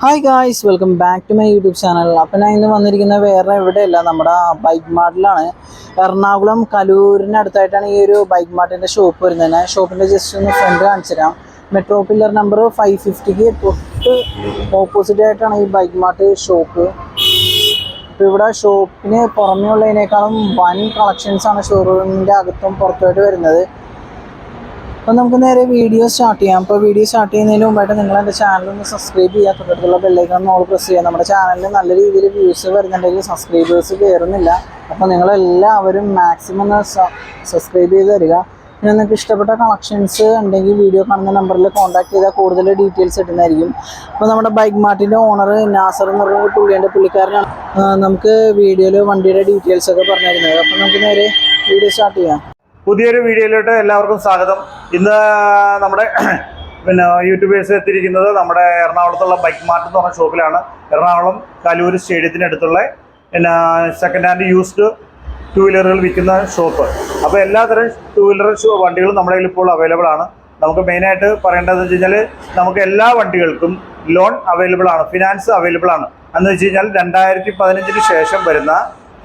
Hi guys welcome back to my YouTube channel അപ്പം ഞാൻ ഇന്ന് വന്നിരിക്കുന്നത് വേറെ എവിടെയല്ല നമ്മുടെ ബൈക്ക് മാർട്ടിലാണ് എറണാകുളം കലൂരിനടുത്തായിട്ടാണ് ഈ ഒരു ബൈക്ക് മാർട്ടിന്റെ ഷോപ്പ് വരുന്നത്. ഷോപ്പിന്റെ ജസ്റ്റ് ഒന്ന് ഫ്രണ്ട് കാണിച്ചു തരാം മെട്രോ പില്ലർ നമ്പർ ഫൈവ് ഫിഫ്റ്റിക്ക് തൊട്ട് ഓപ്പോസിറ്റ് ആയിട്ടാണ് ഈ ബൈക്ക് മാർട്ട് ഷോപ്പ് ഇപ്പോൾ ഇവിടെ ഷോപ്പിന് പുറമേ ഉള്ളതിനേക്കാളും വൻ കളക്ഷൻസാണ് ഷോറൂമിന്റെ അകത്തും പുറത്തുമായിട്ട് വരുന്നത്. അപ്പോൾ നമുക്ക് നേരെ വീഡിയോ സ്റ്റാർട്ട് ചെയ്യാം. അപ്പോൾ വീഡിയോ സ്റ്റാർട്ട് ചെയ്യുന്നതിന് മുമ്പായിട്ട് നിങ്ങൾ എന്റെ ചാനൽ ഒന്ന് സബ്സ്ക്രൈബ് ചെയ്യുക തൊട്ടടുത്തുള്ള ബെല്ലൈക്കൺ നമ്മൾ പ്രസ് ചെയ്യുക നമ്മുടെ ചാനലിൽ നല്ല രീതിയിൽ വ്യൂസ് വരുന്നുണ്ടെങ്കിൽ സബ്സ്ക്രൈബേഴ്സ് കയറുന്നില്ല അപ്പോൾ നിങ്ങളെല്ലാവരും മാക്സിമം ഒന്ന് സബ്സ്ക്രൈബ് ചെയ്ത് തരിക പിന്നെ നിങ്ങൾക്ക് ഇഷ്ടപ്പെട്ട കളക്ഷൻസ് ഉണ്ടെങ്കിൽ വീഡിയോ കാണുന്ന നമ്പറിൽ കോൺടാക്ട് ചെയ്താൽ കൂടുതൽ ഡീറ്റെയിൽസ് ഇട്ടുന്നതായിരിക്കും അപ്പോൾ നമ്മുടെ ബൈക്ക് മാർട്ടിന്റെ ഓണർ നാസർ എന്ന് പറഞ്ഞ പുള്ളിയുടെ പുള്ളിക്കാരനാണ്. നമുക്ക് വീഡിയോയിൽ വണ്ടിയുടെ ഡീറ്റെയിൽസ് ഒക്കെ പറഞ്ഞിരുന്നത് അപ്പോൾ നമുക്ക് നേരെ വീഡിയോ സ്റ്റാർട്ട് ചെയ്യാം. പുതിയൊരു വീഡിയോയിലോട്ട് എല്ലാവർക്കും സ്വാഗതം. ഇന്ന് നമ്മുടെ പിന്നെ യൂട്യൂബേഴ്സ് എത്തിയിരിക്കുന്നത് നമ്മുടെ എറണാകുളത്തുള്ള ബൈക്ക് മാർട്ട് എന്ന് പറഞ്ഞ ഷോപ്പിലാണ്. എറണാകുളം കലൂർ സ്റ്റേഡിയത്തിന് അടുത്തുള്ള പിന്നെ സെക്കൻഡ് ഹാൻഡ് യൂസ്ഡ് ടു വീലറുകൾ വിൽക്കുന്ന ഷോപ്പ് അപ്പോൾ എല്ലാതരം ടു വീലർ വണ്ടികളും നമ്മുടെ കയ്യിൽ ഇപ്പോൾ അവൈലബിൾ ആണ്. നമുക്ക് മെയിനായിട്ട് പറയേണ്ടതെന്ന് വെച്ച് കഴിഞ്ഞാൽ നമുക്ക് എല്ലാ വണ്ടികൾക്കും ലോൺ അവൈലബിൾ ആണ് ഫിനാൻസ് അവൈലബിൾ ആണ്. എന്ന് വെച്ച് കഴിഞ്ഞാൽ രണ്ടായിരത്തി ശേഷം വരുന്ന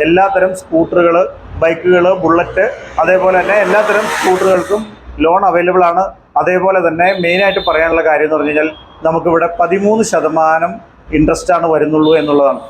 എല്ലാത്തരം സ്കൂട്ടറുകൾ ബൈക്കുകൾ ബുള്ളറ്റ് അതേപോലെ തന്നെ എല്ലാത്തരം സ്കൂട്ടറുകൾക്കും ലോൺ അവൈലബിൾ ആണ്. അതേപോലെ തന്നെ മെയിനായിട്ട് പറയാനുള്ള കാര്യം എന്ന് പറഞ്ഞു കഴിഞ്ഞാൽ നമുക്കിവിടെ പതിമൂന്ന് ശതമാനം ഇൻട്രസ്റ്റ് ആണ് വരുന്നുള്ളൂ എന്നുള്ളതാണ്.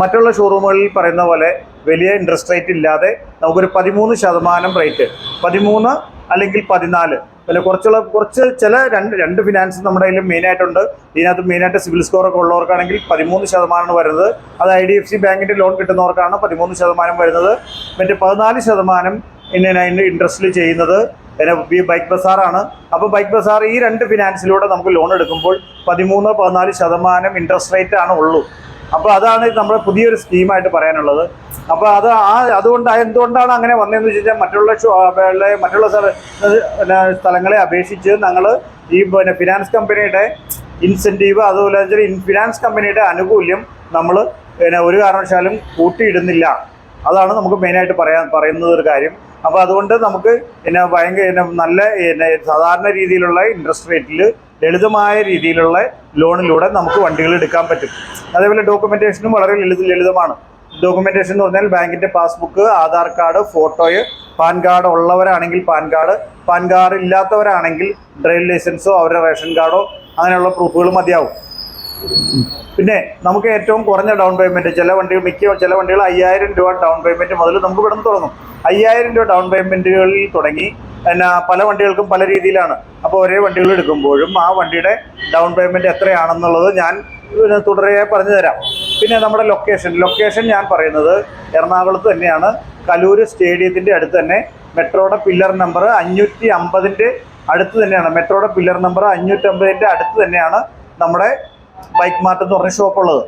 മറ്റുള്ള ഷോറൂമുകളിൽ പറയുന്ന പോലെ വലിയ ഇൻട്രസ്റ്റ് റേറ്റ് ഇല്ലാതെ നമുക്കൊരു പതിമൂന്ന് ശതമാനം റേറ്റ് പതിമൂന്ന് അല്ലെങ്കിൽ പതിനാല് പിന്നെ കുറച്ചുള്ള കുറച്ച് ചില രണ്ട് രണ്ട് ഫിനാൻസ് നമ്മുടെ കയ്യിൽ മെയിനായിട്ടുണ്ട് ഇതിനകത്ത് മെയിനായിട്ട് സിവിൽ സ്കോർ ഒക്കെ ഉള്ളവർക്കാണെങ്കിൽ പതിമൂന്ന് ശതമാനമാണ് വരുന്നത്. അത് ഐ ഡി എഫ് സി ബാങ്കിന്റെ ലോൺ കിട്ടുന്നവർക്കാണ് പതിമൂന്ന് ശതമാനം വരുന്നത്. മറ്റേ പതിനാല് ശതമാനം ഇന്ന ഇൻട്രസ്റ്റിൽ ചെയ്യുന്നത്. പിന്നെ ഈ ബൈക്ക് ബസാറാണ് അപ്പോൾ ബൈക്ക് ബസാർ ഈ രണ്ട് ഫിനാൻസിലൂടെ നമുക്ക് ലോൺ എടുക്കുമ്പോൾ പതിമൂന്ന് പതിനാല് ശതമാനം ഇൻട്രസ്റ്റ് റേറ്റ് ആണ് ഉള്ളൂ. അപ്പോൾ അതാണ് നമ്മുടെ പുതിയൊരു സ്കീമായിട്ട് പറയാനുള്ളത്. അപ്പോൾ അത് ആ അതുകൊണ്ട് എന്തുകൊണ്ടാണ് അങ്ങനെ വന്നതെന്ന് വെച്ച് കഴിഞ്ഞാൽ മറ്റുള്ള മറ്റുള്ള സ്ഥലങ്ങളെ അപേക്ഷിച്ച് ഞങ്ങൾ ഈ പിന്നെ ഫിനാൻസ് കമ്പനിയുടെ ഇൻസെന്റീവ് അതുപോലെ വെച്ചാൽ ഫിനാൻസ് കമ്പനിയുടെ ആനുകൂല്യം നമ്മൾ പിന്നെ ഒരു കാരണവശാലും കൂട്ടിയിടുന്നില്ല. അതാണ് നമുക്ക് മെയിനായിട്ട് പറയാൻ പറയുന്നത് ഒരു കാര്യം. അപ്പോൾ അതുകൊണ്ട് നമുക്ക് പിന്നെ ഭയങ്കര നല്ല സാധാരണ രീതിയിലുള്ള ഇൻട്രസ്റ്റ് റേറ്റിൽ ലളിതമായ രീതിയിലുള്ള ലോണിലൂടെ നമുക്ക് വണ്ടികൾ എടുക്കാൻ പറ്റും. അതേപോലെ ഡോക്യുമെന്റേഷനും വളരെ ലളിത ലളിതമാണ്. ഡോക്യുമെന്റേഷൻ എന്ന് പറഞ്ഞാൽ ബാങ്കിന്റെ പാസ്ബുക്ക് ആധാർ കാർഡ് ഫോട്ടോയ് പാൻ കാർഡ് ഉള്ളവരാണെങ്കിൽ പാൻ കാർഡ് പാൻ കാർഡ് ഇല്ലാത്തവരാണെങ്കിൽ ഡ്രൈവിംഗ് ലൈസൻസോ അവരുടെ റേഷൻ കാർഡോ അങ്ങനെയുള്ള പ്രൂഫുകൾ മതിയാവും. പിന്നെ നമുക്ക് ഏറ്റവും കുറഞ്ഞ ഡൗൺ പേയ്മെന്റ് ചില വണ്ടികൾ മിക്ക ചില വണ്ടികൾ അയ്യായിരം രൂപ ഡൗൺ പേയ്മെന്റ് മുതൽ നമുക്ക് ഇവിടെ നിന്ന് തുടങ്ങും. അയ്യായിരം രൂപ ഡൗൺ പേയ്മെന്റുകളിൽ തുടങ്ങി പിന്നെ പല വണ്ടികൾക്കും പല രീതിയിലാണ്. അപ്പോൾ ഒരേ വണ്ടികൾ എടുക്കുമ്പോഴും ആ വണ്ടിയുടെ ഡൗൺ പേയ്മെന്റ് എത്രയാണെന്നുള്ളത് ഞാൻ തുടരെ പറഞ്ഞു തരാം പിന്നെ നമ്മുടെ ലൊക്കേഷൻ ലൊക്കേഷൻ ഞാൻ പറയുന്നത് എറണാകുളത്ത് തന്നെയാണ്. കലൂർ സ്റ്റേഡിയത്തിന്റെ അടുത്ത് തന്നെ മെട്രോയുടെ പില്ലർ നമ്പർ അഞ്ഞൂറ്റി അമ്പതിന്റെ അടുത്ത് തന്നെയാണ്. മെട്രോയുടെ പില്ലർ നമ്പർ അഞ്ഞൂറ്റമ്പതിന്റെ അടുത്ത് തന്നെയാണ് നമ്മുടെ ബൈക്ക് മാർട്ട് എന്ന് പറഞ്ഞ ഷോപ്പുള്ളത്.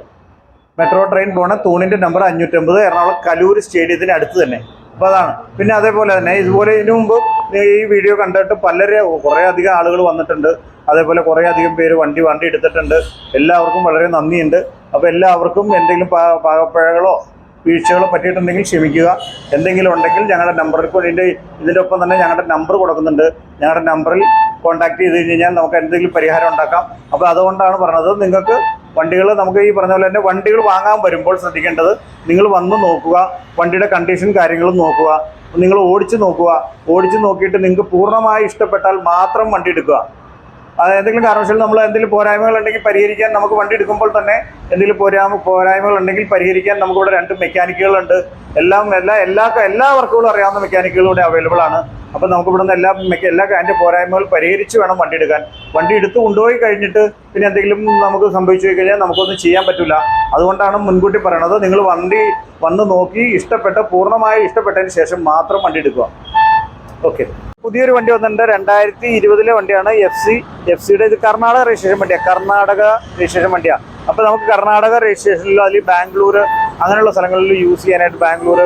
മെട്രോ ട്രെയിൻ പോണ തൂണിന്റെ നമ്പർ അഞ്ഞൂറ്റമ്പത് എറണാകുളം കലൂർ സ്റ്റേഡിയത്തിന്റെ അടുത്ത് തന്നെ. അപ്പോൾ അതാണ്. പിന്നെ അതേപോലെ തന്നെ ഇതുപോലെ ഇതിനു മുമ്പ് ഈ വീഡിയോ കണ്ടിട്ട് പലരെ കുറേ അധികം ആളുകൾ വന്നിട്ടുണ്ട്. അതേപോലെ കുറേ അധികം പേര് വണ്ടി വണ്ടി എടുത്തിട്ടുണ്ട്. എല്ലാവർക്കും വളരെ നന്ദിയുണ്ട്. അപ്പോൾ എല്ലാവർക്കും എന്തെങ്കിലും പാകപ്പഴകളോ വീഴ്ചകളോ പറ്റിയിട്ടുണ്ടെങ്കിൽ ക്ഷമിക്കുക. എന്തെങ്കിലും ഉണ്ടെങ്കിൽ ഞങ്ങളുടെ നമ്പറിൽ ഇതിന്റെ ഇതിന്റെ ഒപ്പം തന്നെ ഞങ്ങളുടെ നമ്പർ കൊടുക്കുന്നുണ്ട്. ഞങ്ങളുടെ നമ്പറിൽ കോൺടാക്ട് ചെയ്ത് കഴിഞ്ഞ് കഴിഞ്ഞാൽ നമുക്ക് എന്തെങ്കിലും പരിഹാരം ഉണ്ടാക്കാം. അപ്പോൾ അതുകൊണ്ടാണ് പറഞ്ഞത് നിങ്ങൾക്ക് വണ്ടികൾ നമുക്ക് ഈ പറഞ്ഞ പോലെ തന്നെ വണ്ടികൾ വാങ്ങാൻ വരുമ്പോൾ ശ്രദ്ധിക്കേണ്ടത് നിങ്ങൾ വന്ന് നോക്കുക വണ്ടിയുടെ കണ്ടീഷൻ കാര്യങ്ങളും നോക്കുക നിങ്ങൾ ഓടിച്ച് നോക്കുക. ഓടിച്ച് നോക്കിയിട്ട് നിങ്ങൾക്ക് പൂർണമായി ഇഷ്ടപ്പെട്ടാൽ മാത്രം വണ്ടി എടുക്കുക. എന്തെങ്കിലും കാരണവശാലും നമ്മൾ എന്തെങ്കിലും പോരായ്മകൾ ഉണ്ടെങ്കിൽ പരിഹരിക്കാൻ നമുക്ക് വണ്ടി എടുക്കുമ്പോൾ തന്നെ എന്തെങ്കിലും പോരായ്മ ഉണ്ടെങ്കിൽ പരിഹരിക്കാൻ നമുക്കിവിടെ രണ്ട് മെക്കാനിക്കുകളുണ്ട് എല്ലാം എല്ലാ എല്ലാ എല്ലാ വർക്കുകളും അറിയാവുന്ന മെക്കാനിക്കുകളും ഇവിടെ അവൈലബിൾ ആണ്. അപ്പോൾ നമുക്ക് ഇവിടുന്ന് എല്ലാ എല്ലാ അതിന്റെ പോരായ്മകൾ പരിഹരിച്ച് വേണം വണ്ടി എടുക്കാൻ. വണ്ടി എടുത്ത് കൊണ്ടുപോയി കഴിഞ്ഞിട്ട് പിന്നെ എന്തെങ്കിലും നമുക്ക് സംഭവിച്ചു കഴിഞ്ഞാൽ നമുക്കൊന്നും ചെയ്യാൻ പറ്റില്ല അതുകൊണ്ടാണ് മുൻകൂട്ടി പറയണത്. നിങ്ങൾ വണ്ടി വന്ന് നോക്കി ഇഷ്ടപ്പെട്ട പൂർണമായി ഇഷ്ടപ്പെട്ടതിന് ശേഷം മാത്രം വണ്ടി എടുക്കുക. ഓക്കെ. പുതിയൊരു വണ്ടി വന്നിട്ടുണ്ട്. രണ്ടായിരത്തി ഇരുപതിലെ വണ്ടിയാണ് എഫ് സി എഫ് സിയുടെ ഇത് കർണാടക രജിസ്ട്രേഷൻ വണ്ടിയാണ് കർണാടക രജിസ്ട്രേഷൻ വണ്ടിയാണ് അപ്പോൾ നമുക്ക് കർണാടക രജിസ്ട്രേഷനിലോ അല്ലെങ്കിൽ ബാംഗ്ലൂർ അങ്ങനെയുള്ള സ്ഥലങ്ങളിൽ യൂസ് ചെയ്യാനായിട്ട് ബാംഗ്ലൂർ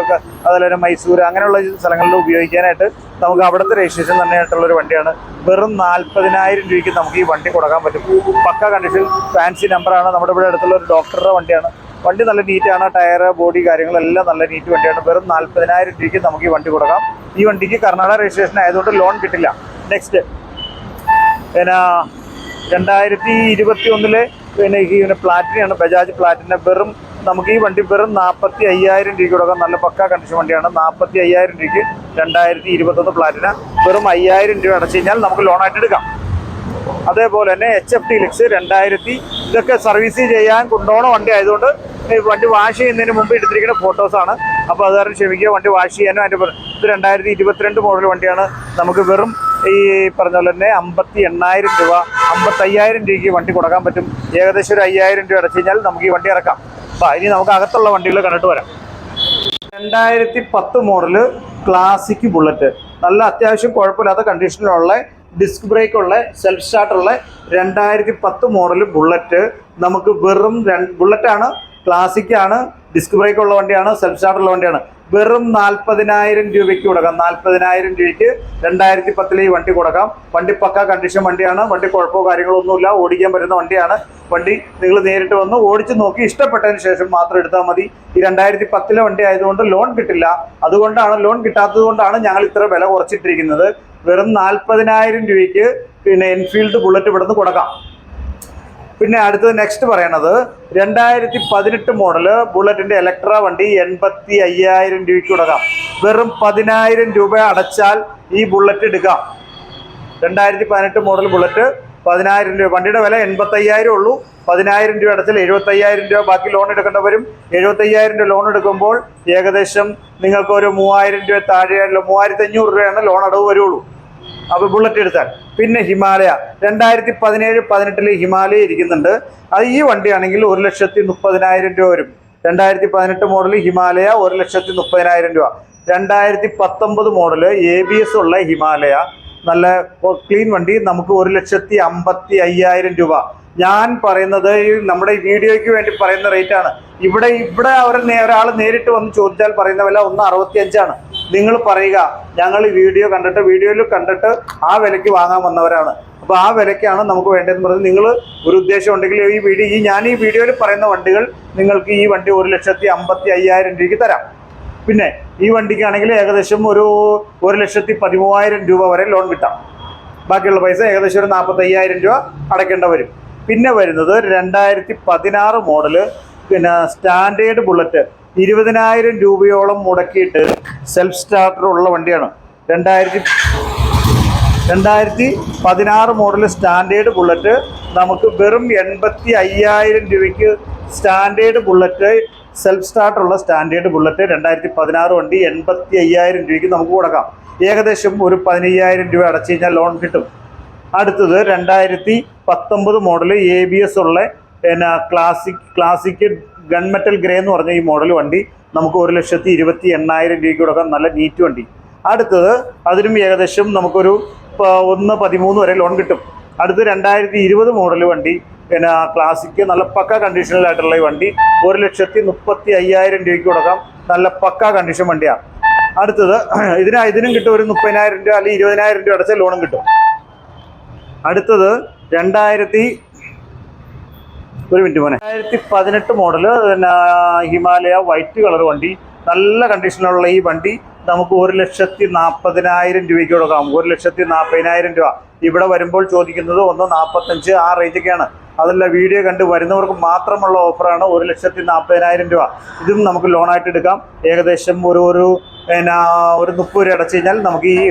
അതുപോലെ മൈസൂർ അങ്ങനെയുള്ള സ്ഥലങ്ങളിൽ ഉപയോഗിക്കാനായിട്ട് നമുക്ക് അവിടുത്തെ രജിസ്ട്രേഷൻ തന്നെയായിട്ടുള്ള ഒരു വണ്ടിയാണ്. വെറും നാൽപ്പതിനായിരം രൂപയ്ക്ക് നമുക്ക് ഈ വണ്ടി കൊടുക്കാൻ പറ്റും. പക്ക കണ്ടീഷൻ ഫാൻസി നമ്പറാണ് നമ്മുടെ ഇവിടെ അടുത്തുള്ള ഒരു ഡോക്ടറുടെ വണ്ടിയാണ്. വണ്ടി നല്ല നീറ്റാണ് ടയർ ബോഡി കാര്യങ്ങളെല്ലാം നല്ല നീറ്റ് വണ്ടിയാണ്. വെറും നാൽപ്പതിനായിരം രൂപയ്ക്ക് നമുക്ക് ഈ വണ്ടി കൊടുക്കാം. ഈ വണ്ടിക്ക് കർണാടക രജിസ്ട്രേഷൻ ആയതുകൊണ്ട് ലോൺ കിട്ടില്ല. നെക്സ്റ്റ് പിന്നെ രണ്ടായിരത്തി ഇരുപത്തി ഒന്നിലെ പിന്നെ ഈ പ്ലാറ്റിനാണ് ബജാജ് പ്ലാറ്റിന വെറും നമുക്ക് ഈ വണ്ടി വെറും നാൽപ്പത്തി അയ്യായിരം രൂപയ്ക്ക് കൊടുക്കാം നല്ല പക്ക കണ്ടീഷൻ വണ്ടിയാണ്. നാൽപ്പത്തി അയ്യായിരം രൂപയ്ക്ക് രണ്ടായിരത്തി ഇരുപത്തൊന്ന് പ്ലാറ്റിന വെറും അയ്യായിരം രൂപ അടച്ചു കഴിഞ്ഞാൽ നമുക്ക് ലോണായിട്ട് എടുക്കാം. അതേപോലെ തന്നെ എച്ച് എഫ് ടി ലിക്സ് രണ്ടായിരത്തി ഇതൊക്കെ സർവീസ് ചെയ്യാൻ കൊണ്ടുപോകണ വണ്ടി ആയതുകൊണ്ട് വണ്ടി വാഷ് ചെയ്യുന്നതിന് മുമ്പ് എടുത്തിരിക്കുന്ന ഫോട്ടോസാണ് അപ്പോൾ അത് കാരണം ക്ഷമിക്കുക വണ്ടി വാഷ് ചെയ്യാനും അതിന്റെ ഇത് രണ്ടായിരത്തി ഇരുപത്തിരണ്ട് മോഡൽ വണ്ടിയാണ്. നമുക്ക് വെറും ഈ പറഞ്ഞ പോലെ തന്നെ അമ്പത്തി എണ്ണായിരം രൂപ അമ്പത്തയ്യായിരം രൂപയ്ക്ക് വണ്ടി കൊടുക്കാൻ പറ്റും. ഏകദേശം ഒരു അയ്യായിരം രൂപ അടച്ചു കഴിഞ്ഞാൽ നമുക്ക് ഈ വണ്ടി ഇറക്കാം. അപ്പോൾ ഇനി നമുക്ക് അകത്തുള്ള വണ്ടികൾ കണ്ടിട്ട് വരാം. രണ്ടായിരത്തി പത്ത് മോഡൽ ക്ലാസിക് ബുള്ളറ്റ് നല്ല അത്യാവശ്യം കുഴപ്പമില്ലാത്ത കണ്ടീഷനിലുള്ള ഡിസ്ക് ബ്രേക്ക് ഉള്ള സെൽഫ് സ്റ്റാർട്ടുള്ള രണ്ടായിരത്തി പത്ത് മോഡൽ ബുള്ളറ്റ് നമുക്ക് വെറും ബുള്ളറ്റാണ് ക്ലാസിക്കാണ് ഡിസ്ക് ബ്രേക്ക് ഉള്ള വണ്ടിയാണ് സെൽഫ് സ്റ്റാർട്ട് ഉള്ള വണ്ടിയാണ്. വെറും നാൽപ്പതിനായിരം രൂപയ്ക്ക് കൊടുക്കാം. നാൽപ്പതിനായിരം രൂപയ്ക്ക് രണ്ടായിരത്തി പത്തിലെ ഈ വണ്ടി കൊടുക്കാം. വണ്ടി പക്ക കണ്ടീഷൻ വണ്ടിയാണ്. വണ്ടി കുഴപ്പമോ കാര്യങ്ങളോ ഒന്നുമില്ല. ഓടിക്കാൻ പറ്റുന്ന വണ്ടിയാണ്. വണ്ടി നിങ്ങൾ നേരിട്ട് വന്ന് ഓടിച്ചു നോക്കി ഇഷ്ടപ്പെട്ടതിന് ശേഷം മാത്രം എടുത്താൽ മതി. ഈ രണ്ടായിരത്തി പത്തിലെ വണ്ടി ആയതുകൊണ്ട് ലോൺ കിട്ടില്ല. അതുകൊണ്ടാണ് ലോൺ കിട്ടാത്തത് കൊണ്ടാണ് ഞങ്ങൾ ഇത്ര വില കുറച്ചിട്ടിരിക്കുന്നത്. വെറും നാൽപ്പതിനായിരം രൂപയ്ക്ക് പിന്നെ എൻഫീൽഡ് ബുള്ളറ്റ് ഇവിടുന്ന് കൊടുക്കാം. പിന്നെ അടുത്തത് നെക്സ്റ്റ് പറയണത് രണ്ടായിരത്തി പതിനെട്ട് മോഡൽ ബുള്ളറ്റിന്റെ ഇലക്ട്ര വണ്ടി എൺപത്തി അയ്യായിരം രൂപയ്ക്ക് കൊടുക്കാം. വെറും പതിനായിരം രൂപ അടച്ചാൽ ഈ ബുള്ളറ്റ് എടുക്കാം രണ്ടായിരത്തി പതിനെട്ട് മോഡൽ ബുള്ളറ്റ് പതിനായിരം രൂപ. വണ്ടിയുടെ വില എൺപത്തയ്യായിരം ഉള്ളൂ. പതിനായിരം രൂപ അടച്ചാൽ എഴുപത്തയ്യായിരം രൂപ. ബാക്കി ലോൺ എടുക്കേണ്ടവരും എഴുപത്തയ്യായിരം രൂപ ലോൺ എടുക്കുമ്പോൾ ഏകദേശം നിങ്ങൾക്ക് ഒരു മൂവായിരം രൂപ താഴെ മൂവായിരത്തി അഞ്ഞൂറ് രൂപയാണ് ലോൺ അടവ് വരുള്ളൂ. അപ്പോൾ ബുള്ളറ്റ് എടുത്താൽ. പിന്നെ ഹിമാലയ. രണ്ടായിരത്തി പതിനേഴ് പതിനെട്ടിൽ ഹിമാലയ ഇരിക്കുന്നുണ്ട്. അത് ഈ വണ്ടിയാണെങ്കിൽ ഒരു ലക്ഷത്തി മുപ്പതിനായിരം രൂപ വരും. രണ്ടായിരത്തി പതിനെട്ട് മോഡൽ ഹിമാലയ ഒരു ലക്ഷത്തി മുപ്പതിനായിരം രൂപ. രണ്ടായിരത്തി പത്തൊമ്പത് മോഡൽ എ ബി എസ് ഉള്ള ഹിമാലയ. നല്ല ക്ലീൻ വണ്ടി. നമുക്ക് ഒരു ലക്ഷത്തി അമ്പത്തി അയ്യായിരം രൂപ. ഞാൻ പറയുന്നത് നമ്മുടെ ഈ വീഡിയോയ്ക്ക് വേണ്ടി പറയുന്ന റേറ്റ് ആണ്. ഇവിടെ ഇവിടെ അവർ ഒരാൾ നേരിട്ട് വന്ന് ചോദിച്ചാൽ പറയുന്ന വില ഒന്ന് അറുപത്തി അഞ്ചാണ് നിങ്ങൾ പറയുക ഞങ്ങൾ ഈ വീഡിയോ കണ്ടിട്ട് വീഡിയോയിൽ കണ്ടിട്ട് ആ വിലയ്ക്ക് വാങ്ങാൻ വന്നവരാണ്. അപ്പോൾ ആ വിലയ്ക്കാണ് നമുക്ക് വേണ്ടതെന്ന് പറഞ്ഞ് നിങ്ങൾ ഒരു ഉദ്ദേശം ഉണ്ടെങ്കിൽ ഈ വീഡിയോ ഈ ഞാൻ ഈ വീഡിയോയിൽ പറയുന്ന വണ്ടികൾ നിങ്ങൾക്ക് ഈ വണ്ടി ഒരു ലക്ഷത്തി അമ്പത്തി അയ്യായിരം രൂപയ്ക്ക് തരാം. പിന്നെ ഈ വണ്ടിക്കാണെങ്കിൽ ഏകദേശം ഒരു ഒരു ലക്ഷത്തി പതിമൂവായിരം രൂപ വരെ ലോൺ കിട്ടാം. ബാക്കിയുള്ള പൈസ ഏകദേശം ഒരു നാൽപ്പത്തയ്യായിരം രൂപ അടയ്ക്കേണ്ട വരും. പിന്നെ വരുന്നത് രണ്ടായിരത്തി പതിനാറ് മോഡൽ പിന്നെ സ്റ്റാൻഡേർഡ് ബുള്ളറ്റ്. ഇരുപതിനായിരം രൂപയോളം മുടക്കിയിട്ട് സെൽഫ് സ്റ്റാർട്ടർ ഉള്ള വണ്ടിയാണ്. രണ്ടായിരത്തി രണ്ടായിരത്തി പതിനാറ് മോഡൽ സ്റ്റാൻഡേർഡ് ബുള്ളറ്റ് നമുക്ക് വെറും എൺപത്തി അയ്യായിരം രൂപയ്ക്ക് സ്റ്റാൻഡേർഡ് ബുള്ളറ്റ് സെൽഫ് സ്റ്റാർട്ടുള്ള സ്റ്റാൻഡേർഡ് ബുള്ളറ്റ് രണ്ടായിരത്തി പതിനാറ് വണ്ടി എൺപത്തി അയ്യായിരം രൂപയ്ക്ക് നമുക്ക് കൊടുക്കാം ഏകദേശം ഒരു പതിനയ്യായിരം രൂപ അടച്ചു കഴിഞ്ഞാൽ ലോൺ കിട്ടും. അടുത്തത് രണ്ടായിരത്തി പത്തൊമ്പത് മോഡൽ എ ബി എസ് ഉള്ള പിന്നെ ക്ലാസിക് ക്ലാസിക് ഗൺമെറ്റൽ ഗ്രേ എന്ന് പറഞ്ഞ ഈ മോഡൽ വണ്ടി നമുക്ക് ഒരു ലക്ഷത്തി ഇരുപത്തി എണ്ണായിരം രൂപയ്ക്ക് കൊടുക്കാം നല്ല നീറ്റ് വണ്ടി. അടുത്തത് അതിനും ഏകദേശം നമുക്കൊരു ഒന്ന് പതിമൂന്ന് വരെ ലോൺ കിട്ടും. അടുത്ത് രണ്ടായിരത്തി ഇരുപത് മോഡൽ വണ്ടി പിന്നെ ക്ലാസിക്ക് നല്ല പക്ക കണ്ടീഷനിലായിട്ടുള്ള ഈ വണ്ടി ഒരു ലക്ഷത്തി മുപ്പത്തി അയ്യായിരം രൂപയ്ക്ക് കൊടുക്കാം നല്ല പക്ക കണ്ടീഷൻ വണ്ടിയാണ് അടുത്തത് ഇതിന് ഇതിനും കിട്ടും ഒരു മുപ്പതിനായിരം രൂപ അല്ലെങ്കിൽ ഇരുപതിനായിരം രൂപ അടച്ച ലോണും കിട്ടും. അടുത്തത് രണ്ടായിരത്തി ഒരു മിനിറ്റ് മോനെ. രണ്ടായിരത്തി പതിനെട്ട് മോഡൽ പിന്നെ ഹിമാലയ വൈറ്റ് കളർ വണ്ടി. നല്ല കണ്ടീഷനിലുള്ള ഈ വണ്ടി നമുക്ക് ഒരു ലക്ഷത്തി നാൽപ്പതിനായിരം രൂപയ്ക്ക് കൊടുക്കാം. ഒരു ലക്ഷത്തി നാൽപ്പതിനായിരം രൂപ. ഇവിടെ വരുമ്പോൾ ചോദിക്കുന്നത് ഒന്ന് നാൽപ്പത്തഞ്ച് ആ റേറ്റൊക്കെയാണ് അതല്ല വീഡിയോ കണ്ട് വരുന്നവർക്ക് മാത്രമുള്ള ഓഫറാണ് ഒരു ലക്ഷത്തി നാൽപ്പതിനായിരം രൂപ. ഇതും നമുക്ക് ലോണായിട്ട് എടുക്കാം. ഏകദേശം ഒരു ഒരു പിന്നെ ഒരു മുപ്പത് രൂപ അടച്ചു കഴിഞ്ഞാൽ നമുക്ക് ഈ